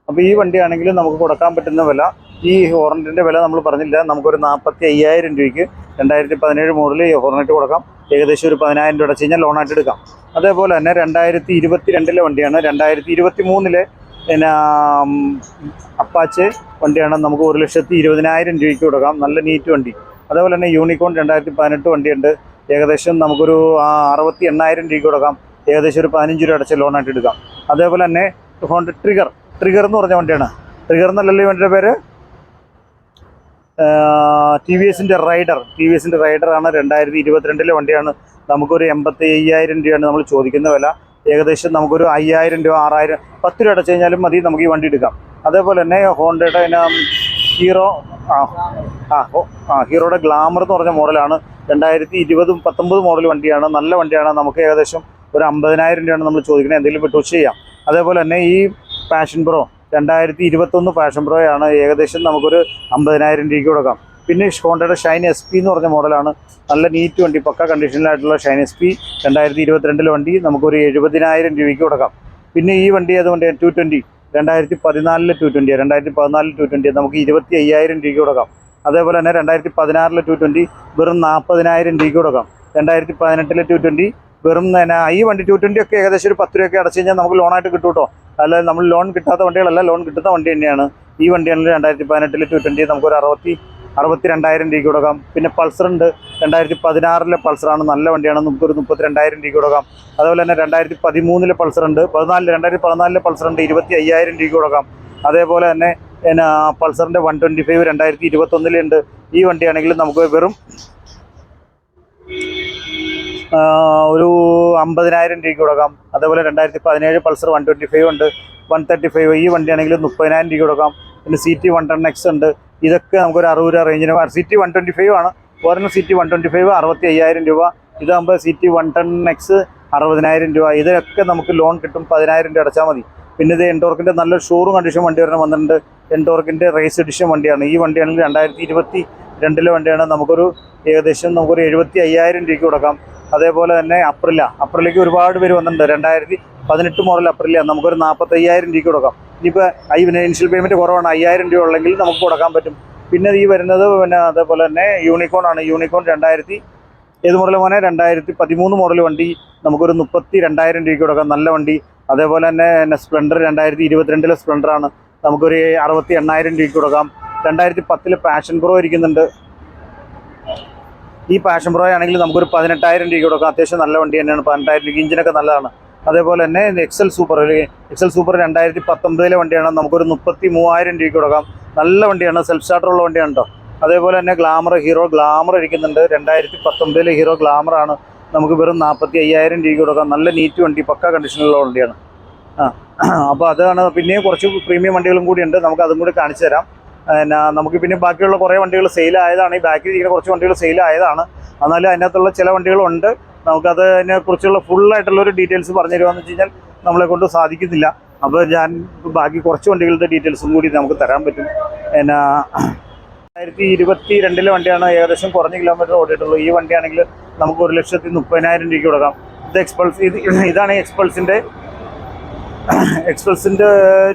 അപ്പോൾ ഈ വണ്ടിയാണെങ്കിൽ നമുക്ക് കൊടുക്കാൻ പറ്റുന്ന വില. ഈ ഹോർണറ്റിന്റെ വില നമ്മൾ പറഞ്ഞില്ല. നമുക്കൊരു നാൽപ്പത്തി അയ്യായിരം രൂപയ്ക്ക് രണ്ടായിരത്തി പതിനേഴ് മോഡൽ ഈ ഹോർണറ്റ് കൊടുക്കാം. ഏകദേശം ഒരു പതിനായിരം രൂപ അടച്ചു കഴിഞ്ഞാൽ ലോണായിട്ട് എടുക്കാം. അതേപോലെ തന്നെ രണ്ടായിരത്തി ഇരുപത്തി രണ്ടിലെ വണ്ടിയാണ്. രണ്ടായിരത്തി ഇരുപത്തി മൂന്നിലെ പിന്നെ അപ്പാച്ചെ വണ്ടിയാണ് നമുക്ക് ഒരു ലക്ഷത്തി ഇരുപതിനായിരം രൂപയ്ക്ക് കൊടുക്കാം. നല്ല നീറ്റ് വണ്ടി. അതേപോലെ തന്നെ യൂണിക്കോൺ രണ്ടായിരത്തി പതിനെട്ട് വണ്ടിയുണ്ട്. ഏകദേശം നമുക്കൊരു അറുപത്തി എണ്ണായിരം രൂപയ്ക്ക് കൊടുക്കാം. ഏകദേശം ഒരു പതിനഞ്ച് രൂപ അടച്ച ലോണായിട്ട് എടുക്കാം. അതേപോലെ തന്നെ ഹോണ്ട ട്രിഗർ ട്രിഗർ എന്ന് പറഞ്ഞ വണ്ടിയാണ്. ട്രിഗർ എന്നല്ലല്ലോ വണ്ടിയുടെ പേര്? ടി വി എസിന്റെ റൈഡർ ടി വി എസിന്റെ റൈഡറാണ് രണ്ടായിരത്തി ഇരുപത്തിരണ്ടിലെ വണ്ടിയാണ്. നമുക്കൊരു എൺപത്തി അയ്യായിരം രൂപയാണ് നമ്മൾ ചോദിക്കുന്ന വില. ഏകദേശം നമുക്കൊരു അയ്യായിരം രൂപ ആറായിരം പത്ത് രൂപ അടച്ചു കഴിഞ്ഞാലും മതി നമുക്ക് ഈ വണ്ടി എടുക്കാം. അതേപോലെ തന്നെ ഹോണ്ടയുടെ പിന്നെ ഹീറോ ആ ആ ആ ഹീറോയുടെ ഗ്ലാമർ എന്ന് പറഞ്ഞ മോഡലാണ്. രണ്ടായിരത്തി ഇരുപതും പത്തൊമ്പത് മോഡൽ വണ്ടിയാണ്. നല്ല വണ്ടിയാണ്. നമുക്ക് ഏകദേശം ഒരു അമ്പതിനായിരം രൂപയാണ് നമ്മൾ ചോദിക്കുന്നത്. എന്തെങ്കിലും വിട്ടുവീഴ്ച ചെയ്യാം. അതേപോലെ തന്നെ ഈ പാഷൻ പ്രോ രണ്ടായിരത്തി ഇരുപത്തൊന്ന് പാഷൻ പ്രോയാണ് ഏകദേശം നമുക്കൊരു അമ്പതിനായിരം രൂപയ്ക്ക് കൊടുക്കാം. പിന്നെ ഹോണ്ടയുടെ ഷൈൻ എസ് പി എന്ന് പറഞ്ഞ മോഡലാണ്. നല്ല നീറ്റ് വണ്ടി പക്ക കണ്ടീഷനിലായിട്ടുള്ള ഷൈൻ എസ് പി രണ്ടായിരത്തി ഇരുപത്തിരണ്ടിലെ വണ്ടി നമുക്കൊരു എഴുപതിനായിരം രൂപയ്ക്ക് കൊടുക്കാം. പിന്നെ ഈ വണ്ടി അതുകൊണ്ട് ടു ട്വന്റി രണ്ടായിരത്തി പതിനാലിലെ ടു ട്വന്റി രണ്ടായിരത്തി പതിനാലിൽ ടു ട്വന്റി നമുക്ക് ഇരുപത്തി അയ്യായിരം രൂപയ്ക്ക് കൊടുക്കാം. അതേപോലെ തന്നെ രണ്ടായിരത്തി പതിനാറിലെ ടു ട്വന്റി വെറും നാൽപ്പതിനായിരം രൂപയ്ക്ക് കൊടുക്കാം. രണ്ടായിരത്തി പതിനെട്ടിലെ ടു ട്വന്റി വെറും തന്നെ ഈ വണ്ടി ടു ട്വന്റി ഒക്കെ ഏകദേശം ഒരു പത്ത് രൂപയൊക്കെ അടച്ചു കഴിഞ്ഞാൽ നമുക്ക് ലോണായിട്ട് കിട്ടും കേട്ടോ. അല്ലാതെ നമ്മൾ ലോൺ കിട്ടാത്ത വണ്ടികളല്ല ലോൺ കിട്ടുന്ന വണ്ടി തന്നെയാണ്. ഈ വണ്ടിയാണെങ്കിൽ രണ്ടായിരത്തി പതിനെട്ടിലെ ടു ട്വന്റി നമുക്കൊരു അറുപത്തി അറുപത്തി രണ്ടായിരം രൂപ കൊടുക്കാം പിന്നെ പൾസർ ഉണ്ട്. രണ്ടായിരത്തി പതിനാറിലെ പൾസറാണ് നല്ല വണ്ടിയാണ് നമുക്കൊരു മുപ്പത്തി രണ്ടായിരം രൂപ കൊടുക്കാം അതുപോലെ തന്നെ രണ്ടായിരത്തി പതിമൂന്നിലെ പൾസർ ഉണ്ട്. പതിനാലിൽ രണ്ടായിരത്തി പതിനാലിലെ പൾസർ ഉണ്ട്. ഇരുപത്തി അയ്യായിരം രൂപ കൊടുക്കാം അതേപോലെ തന്നെ പിന്നെ പൾസറിന്റെ വൺ ട്വന്റി ഫൈവ് രണ്ടായിരത്തി ഇരുപത്തൊന്നിലുണ്ട് ഈ വണ്ടിയാണെങ്കിൽ നമുക്ക് വെറും ഒരു അമ്പതിനായിരം രൂപ കൊടുക്കാം അതേപോലെ രണ്ടായിരത്തി പതിനേഴ് പൾസർ വൺ ട്വന്റി ഫൈവ് ഉണ്ട്. വൺ തേർട്ടി ഫൈവ് ഈ വണ്ടിയാണെങ്കിൽ മുപ്പതിനായിരം രൂപ കൊടുക്കാം പിന്നെ C T one ten X ഉണ്ട്. ഇതൊക്കെ നമുക്കൊരു അറുപത് രൂപ റേഞ്ചിന് C T one twenty five ആണ്. ഒരെണ്ണം C T one twenty five അറുപത്തി അയ്യായിരം രൂപ. ഇതാകുമ്പോൾ C T one ten X അറുപതിനായിരം രൂപ. ഇതിനൊക്കെ നമുക്ക് ലോൺ കിട്ടും പതിനായിരം രൂപ അടച്ചാൽ മതി. പിന്നെ ഇത് എൻഡോർക്കിന്റെ നല്ല ഷോറൂം കണ്ടീഷൻ വണ്ടി വരണം വന്നിട്ടുണ്ട്. എൻഡോർക്കിന്റെ റേസ് എഡിഷൻ വണ്ടിയാണ്. ഈ വണ്ടിയാണെങ്കിൽ രണ്ടായിരത്തി ഇരുപത്തി രണ്ടിലെ വണ്ടിയാണ്. നമുക്കൊരു ഏകദേശം നമുക്കൊരു എഴുപത്തി അയ്യായിരം രൂപയ്ക്ക് കൊടുക്കാം. അതേപോലെ തന്നെ അപ്രില അപ്രിലേക്ക് ഒരുപാട് പേര് വന്നിട്ടുണ്ട്. രണ്ടായിരത്തി പതിനെട്ട് മോഡൽ അപ്രില നമുക്കൊരു നാൽപ്പത്തയ്യായിരം രൂപയ്ക്ക് കൊടുക്കാം. ഇനിയിപ്പോൾ ഐ ഇനിഷ്യൽ പേയ്മെന്റ് കുറവാണ്. അയ്യായിരം രൂപ ഉള്ളെങ്കിൽ നമുക്ക് കൊടുക്കാൻ പറ്റും. പിന്നെ ഈ വരുന്നത് പിന്നെ അതേപോലെ തന്നെ യൂണിക്കോൺ ആണ്. യൂണിക്കോൺ രണ്ടായിരത്തി ഏത് മോഡൽ മോനെ? രണ്ടായിരത്തി പതിമൂന്ന് മോഡൽ വണ്ടി നമുക്കൊരു മുപ്പത്തി രണ്ടായിരം രൂപയ്ക്ക് കൊടുക്കാം. നല്ല വണ്ടി. അതേപോലെ തന്നെ എന്നെ സ്പ്ലെൻഡർ രണ്ടായിരത്തി ഇരുപത്തിരണ്ടിലെ സ്പ്ലെൻഡറാണ് നമുക്കൊരു അറുപത്തി എണ്ണായിരം രൂപയ്ക്ക് കൊടുക്കാം. രണ്ടായിരത്തി പത്തിൽ പാഷൻ പ്രോ ഇരിക്കുന്നുണ്ട്. ഈ പാഷൻ പ്രോ ആണെങ്കിൽ നമുക്കൊരു പതിനെട്ടായിരം രൂപ കൊടുക്കാം. അത്യാവശ്യം നല്ല വണ്ടി തന്നെയാണ്. പതിനെട്ടായിരം രൂപ ഇഞ്ചിനൊക്കെ നല്ലതാണ്. അതേപോലെ തന്നെ എക്സൽ സൂപ്പർ എക്സൽ സൂപ്പർ രണ്ടായിരത്തി പത്തൊമ്പതിലെ വണ്ടിയാണ്. നമുക്കൊരു മുപ്പത്തി മൂവായിരം രൂപയ്ക്ക് കൊടുക്കാം. നല്ല വണ്ടിയാണ്. സെൽഫ് സ്റ്റാർട്ടർ ഉള്ള വണ്ടിയാണ് കേട്ടോ അതേപോലെ തന്നെ ഗ്ലാമർ ഹീറോ ഗ്ലാമർ ഇരിക്കുന്നുണ്ട്. രണ്ടായിരത്തി പത്തൊമ്പതിലെ ഹീറോ ഗ്ലാമർ ആണ്. നമുക്ക് വെറും നാൽപ്പത്തി അയ്യായിരം രൂപയ്ക്ക് കൊടുക്കാം. നല്ല നീറ്റ് വണ്ടി പക്ക കണ്ടീഷനിലുള്ള വണ്ടിയാണ്. ആ അപ്പോൾ അതാണ്. പിന്നെയും കുറച്ച് പ്രീമിയം വണ്ടികളും കൂടി ഉണ്ട്. നമുക്ക് അതും കൂടി കാണിച്ചു തരാം. പിന്നെ നമുക്ക് പിന്നെ ബാക്കിയുള്ള കുറേ വണ്ടികൾ സെയിലായതാണ് ഈ ബാക്കിൽ ഇരിക്കുന്ന കുറച്ച് വണ്ടികൾ സെയിലായതാണ് എന്നാലും അതിനകത്തുള്ള ചില വണ്ടികളുണ്ട്. നമുക്കത് അതിനെക്കുറിച്ചുള്ള ഫുള്ളായിട്ടുള്ള ഒരു ഡീറ്റെയിൽസ് പറഞ്ഞു തരുവാന്ന് വെച്ച് കഴിഞ്ഞാൽ നമ്മളെ കൊണ്ട് സാധിക്കുന്നില്ല. അപ്പോൾ ഞാൻ ബാക്കി കുറച്ച് വണ്ടികളുടെ ഡീറ്റെയിൽസും കൂടി നമുക്ക് തരാൻ പറ്റും. പിന്നെ രണ്ടായിരത്തി ഇരുപത്തി രണ്ടിലെ വണ്ടിയാണ് ഏകദേശം കുറഞ്ഞ കിലോമീറ്റർ ഓടിയിട്ടുള്ളത്. ഈ വണ്ടിയാണെങ്കിൽ നമുക്ക് ഒരു ലക്ഷത്തി മുപ്പതിനായിരം രൂപയ്ക്ക് കൊടുക്കാം. ഇത് എക്സ്പൾസ് ഇത് ഇതാണ് എക്സ്പൾസിന്റെ എക്സ്പ്രസിന്റെ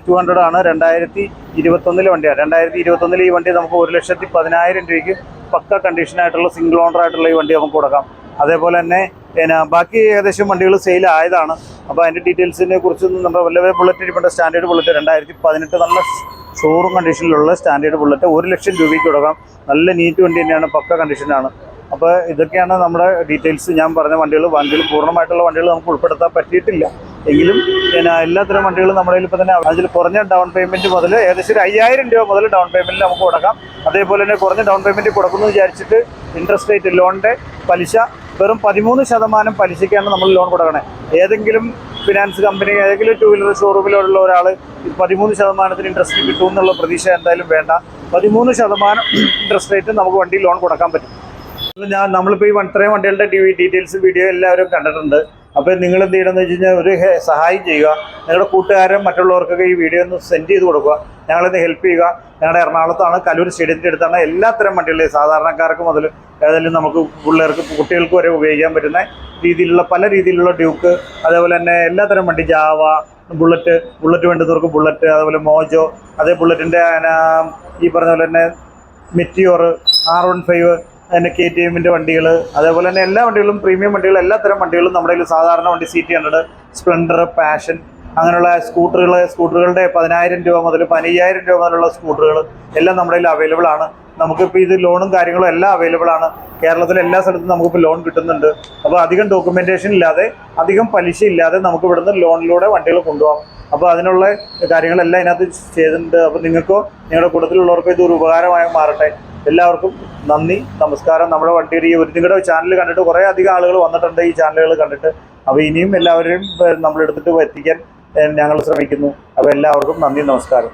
ടു ഹൺഡ്രഡ് ആണ്. രണ്ടായിരത്തി ഇരുപത്തൊന്നിലെ വണ്ടിയാണ് രണ്ടായിരത്തി ഇരുപത്തൊന്നിൽ ഈ വണ്ടി നമുക്ക് ഒരു ലക്ഷത്തി പതിനായിരം രൂപയ്ക്ക് പക്ക കണ്ടീഷനായിട്ടുള്ള സിംഗിൾ ഓണർ ആയിട്ടുള്ള ഈ വണ്ടി നമുക്ക് കൊടുക്കാം. അതേപോലെ തന്നെ പിന്നെ ബാക്കി ഏകദേശം വണ്ടികൾ സെയിൽ ആയതാണ്. അപ്പോൾ അതിന്റെ ഡീറ്റെയിൽസിനെ കുറിച്ചൊന്നും നമ്മുടെ വല്ല ബുള്ളറ്റ് ഇരിപ്പേണ്ട. സ്റ്റാൻഡേർഡ് ബുള്ളറ്റ് രണ്ടായിരത്തി പതിനെട്ട് നല്ല ഷോറൂം കണ്ടീഷനിലുള്ള സ്റ്റാൻഡേർഡ് ബുള്ളറ്റ് ഒരു ലക്ഷം രൂപയ്ക്ക് കൊടുക്കാം. നല്ല നീറ്റ് വണ്ടി തന്നെയാണ് പക്ക കണ്ടീഷനാണ് അപ്പോൾ ഇതൊക്കെയാണ് നമ്മുടെ ഡീറ്റെയിൽസ്. ഞാൻ പറഞ്ഞ വണ്ടികൾ വണ്ടികൾ പൂർണമായിട്ടുള്ള വണ്ടികൾ നമുക്ക് ഉൾപ്പെടുത്താൻ പറ്റിയിട്ടില്ല. എങ്കിലും പിന്നെ എല്ലാത്തരം വണ്ടികളും നമ്മുടെ ഇപ്പോൾ തന്നെ അതിൽ കുറഞ്ഞ ഡൗൺ പേയ്മെന്റ് മുതൽ ഏകദേശം ഒരു അയ്യായിരം രൂപ മുതൽ ഡൗൺ പേയ്മെന്റിൽ നമുക്ക് കൊടുക്കാം. അതേപോലെ തന്നെ കുറഞ്ഞ ഡൗൺ പേയ്മെന്റ് കൊടുക്കുന്നു വിചാരിച്ചിട്ട് ഇൻട്രസ്റ്റ് റേറ്റ് ലോണിന്റെ പലിശ വെറും പതിമൂന്ന് ശതമാനം പലിശയ്ക്കാണ് നമ്മൾ ലോൺ കൊടുക്കണേ. ഏതെങ്കിലും ഫിനാൻസ് കമ്പനി ഏതെങ്കിലും ടൂ വീലർ ഷോറൂമിലുള്ള ഒരാൾ പതിമൂന്ന് ശതമാനത്തിന് ഇൻട്രസ്റ്റ് കിട്ടുമെന്നുള്ള പ്രതീക്ഷ എന്തായാലും വേണ്ട. പതിമൂന്ന് ശതമാനം ഇൻട്രസ്റ്റ് റേറ്റ് നമുക്ക് വണ്ടി ലോൺ കൊടുക്കാൻ പറ്റും. ഞാൻ നമ്മളിപ്പോൾ ഈ ഇത്രയും വണ്ടികളുടെ ഡീറ്റെയിൽസ് വീഡിയോ എല്ലാവരും കണ്ടിട്ടുണ്ട്. അപ്പോൾ നിങ്ങൾ എന്ത് ചെയ്യണമെന്ന് വെച്ച് കഴിഞ്ഞാൽ ഒരു സഹായം ചെയ്യുക. നിങ്ങളുടെ കൂട്ടുകാരും മറ്റുള്ളവർക്കൊക്കെ ഈ വീഡിയോ ഒന്ന് സെൻഡ് ചെയ്ത് കൊടുക്കുക. ഞങ്ങളിന്ന് ഹെൽപ്പ് ചെയ്യുക. ഞങ്ങളുടെ എറണാകുളത്താണ് കലൂർ സ്റ്റേഡിയത്തിന്റെ അടുത്താണ് എല്ലാത്തരം വണ്ടികളും. സാധാരണക്കാർക്ക് മുതൽ ഏതായാലും നമുക്ക് പിള്ളേർക്ക് കുട്ടികൾക്ക് വരെ ഉപയോഗിക്കാൻ പറ്റുന്ന രീതിയിലുള്ള പല രീതിയിലുള്ള ഡ്യൂക്ക് അതേപോലെ തന്നെ എല്ലാത്തരം വണ്ടി ജാവ ബുള്ളറ്റ് ബുള്ളറ്റ് വേണ്ടുന്നവർക്ക് ബുള്ളറ്റ് അതേപോലെ മോജോ അതേ ബുള്ളറ്റിന്റെ ഈ പറഞ്ഞ പോലെ തന്നെ മെറ്റിയോർ ആർ വൺ ഫൈവ് പിന്നെ കെ ടി എമ്മിന്റെ വണ്ടികൾ അതേപോലെ തന്നെ എല്ലാ വണ്ടികളും പ്രീമിയം വണ്ടികളും തരം വണ്ടികളും നമ്മുടെ കയ്യിൽ സാധാരണ വണ്ടി C T hundred Splendor Passion അങ്ങനെയുള്ള സ്കൂട്ടറുകൾ സ്കൂട്ടറുകളുടെ പതിനായിരം രൂപ മുതൽ പതിനയ്യായിരം രൂപ മുതലുള്ള സ്കൂട്ടറുകൾ എല്ലാം നമ്മുടെ കയ്യിൽ അവൈലബിൾ ആണ്. നമുക്കിപ്പോൾ ഇത് ലോണും കാര്യങ്ങളും എല്ലാം അവൈലബിൾ ആണ്. കേരളത്തിലെ എല്ലാ സ്ഥലത്തും നമുക്കിപ്പോൾ ലോൺ കിട്ടുന്നുണ്ട്. അപ്പോൾ അധികം ഡോക്യുമെന്റേഷൻ ഇല്ലാതെ അധികം പലിശ ഇല്ലാതെ നമുക്ക് ഇവിടുന്ന് ലോണിലൂടെ വണ്ടികൾ കൊണ്ടുപോകാം. അപ്പോൾ അതിനുള്ള കാര്യങ്ങളെല്ലാം ഇതിനകത്ത് ചെയ്തിട്ടുണ്ട്. അപ്പോൾ നിങ്ങൾക്കോ നിങ്ങളുടെ കൂട്ടത്തിലുള്ളവർക്കോ ഇത് ഒരു ഉപകാരമായി മാറട്ടെ. എല്ലാവർക്കും നന്ദി നമസ്കാരം. നമ്മുടെ വണ്ടിയുടെ ഈ ഒരു നിങ്ങളുടെ ചാനൽ കണ്ടിട്ട് കുറേ അധികം ആളുകൾ വന്നിട്ടുണ്ട് ഈ ചാനലുകൾ കണ്ടിട്ട്. അപ്പോൾ ഇനിയും എല്ലാവരെയും നമ്മളെടുത്തിട്ട് എത്തിക്കാൻ ഞങ്ങൾ ശ്രമിക്കുന്നു. അപ്പോൾ എല്ലാവർക്കും നന്ദി നമസ്കാരം.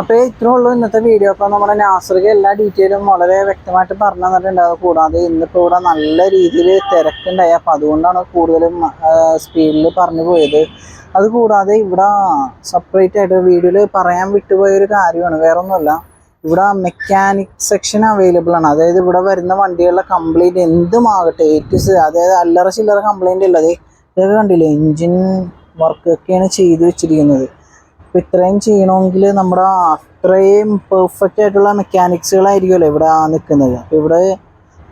അപ്പോൾ ഇത്രേ ഉള്ളൂ ഇന്നത്തെ വീഡിയോ അപ്പോൾ നമ്മുടെ നാസർക്ക് എല്ലാ ഡീറ്റെയിലും വളരെ വ്യക്തമായിട്ട് പറഞ്ഞു തന്നിട്ടുണ്ട് അത് കൂടാതെ ഇന്നിപ്പോൾ ഇവിടെ നല്ല രീതിയിൽ തിരക്കുണ്ടായി. അപ്പോൾ അതുകൊണ്ടാണ് കൂടുതലും സ്പീഡിൽ പറഞ്ഞു പോയത്. അത് കൂടാതെ ഇവിടെ സെപ്പറേറ്റ് ആയിട്ട് വീഡിയോയിൽ പറയാൻ വിട്ടുപോയ ഒരു കാര്യമാണ്. വേറെ ഒന്നുമല്ല ഇവിടെ മെക്കാനിക് സെക്ഷൻ അവൈലബിൾ ആണ്. അതായത് ഇവിടെ വരുന്ന വണ്ടികളുടെ കംപ്ലൈന്റ് എന്തുമാകട്ടെ ഏറ്റവും അതായത് അല്ലറ ചില്ലറ കംപ്ലൈന്റ് ഉള്ളത് ഇതൊക്കെ കണ്ടില്ലേ? എൻജിൻ വർക്കൊക്കെയാണ് ചെയ്തു വെച്ചിരിക്കുന്നത്. അപ്പോൾ ഇത്രയും ചെയ്യണമെങ്കിൽ നമ്മുടെ അത്രയും പെർഫെക്റ്റ് ആയിട്ടുള്ള മെക്കാനിക്സുകളായിരിക്കുമല്ലോ ഇവിടെ നിൽക്കുന്നത്. അപ്പോൾ ഇവിടെ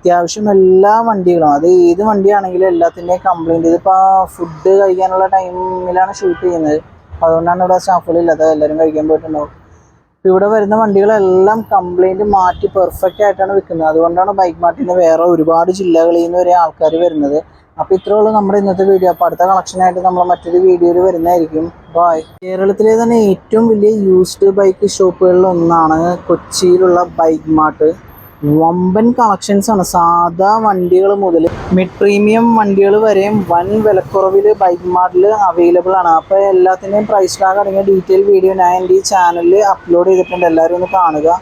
അത്യാവശ്യം എല്ലാ വണ്ടികളും. അത് ഏത് വണ്ടിയാണെങ്കിലും എല്ലാത്തിന്റെയും കംപ്ലൈന്റ് ഇതിപ്പോൾ ഫുഡ് കഴിക്കാനുള്ള ടൈമിലാണ് ഷൂട്ട് ചെയ്യുന്നത്. അതുകൊണ്ടാണ് ഇവിടെ സ്റ്റാഫുകളില്ലാത്തത് എല്ലാവരും കഴിക്കാൻ പോയിട്ടുണ്ടാവും. ഇവിടെ വരുന്ന വണ്ടികളെല്ലാം കംപ്ലൈന്റ് മാറ്റി പെർഫെക്റ്റ് ആയിട്ടാണ് വിൽക്കുന്നത് അതുകൊണ്ടാണ് ബൈക്ക് മാർട്ടിന് വേറെ ഒരുപാട് ജില്ലകളിൽ നിന്ന് വരെ ആൾക്കാർ വരുന്നത്. അപ്പോൾ ഇത്രേ ഉള്ളൂ നമ്മുടെ ഇന്നത്തെ വീഡിയോ അപ്പോൾ അടുത്ത കളക്ഷനായിട്ട് നമ്മൾ മറ്റൊരു വീഡിയോയിൽ വരുന്നതായിരിക്കും. ബായ് കേരളത്തിലെ തന്നെ ഏറ്റവും വലിയ യൂസ്ഡ് ബൈക്ക് ഷോപ്പുകളിൽ ഒന്നാണ് കൊച്ചിയിലുള്ള ബൈക്ക് മാർട്ട് വമ്പൻ കളക്ഷൻസ് ആണ്. സാധാ വണ്ടികൾ മുതൽ മിഡ് പ്രീമിയം വണ്ടികൾ വരെയും വൻ വിലക്കുറവിൽ ബൈക്ക് മാർട്ടിൽ അവൈലബിൾ ആണ്. അപ്പോൾ എല്ലാത്തിന്റെയും പ്രൈസ് ടാഗ് അടങ്ങിയ ഡീറ്റെയിൽ വീഡിയോ ഞാൻ എന്റെ ഈ ചാനലിൽ അപ്ലോഡ് ചെയ്തിട്ടുണ്ട്. എല്ലാവരും ഒന്ന് കാണുക.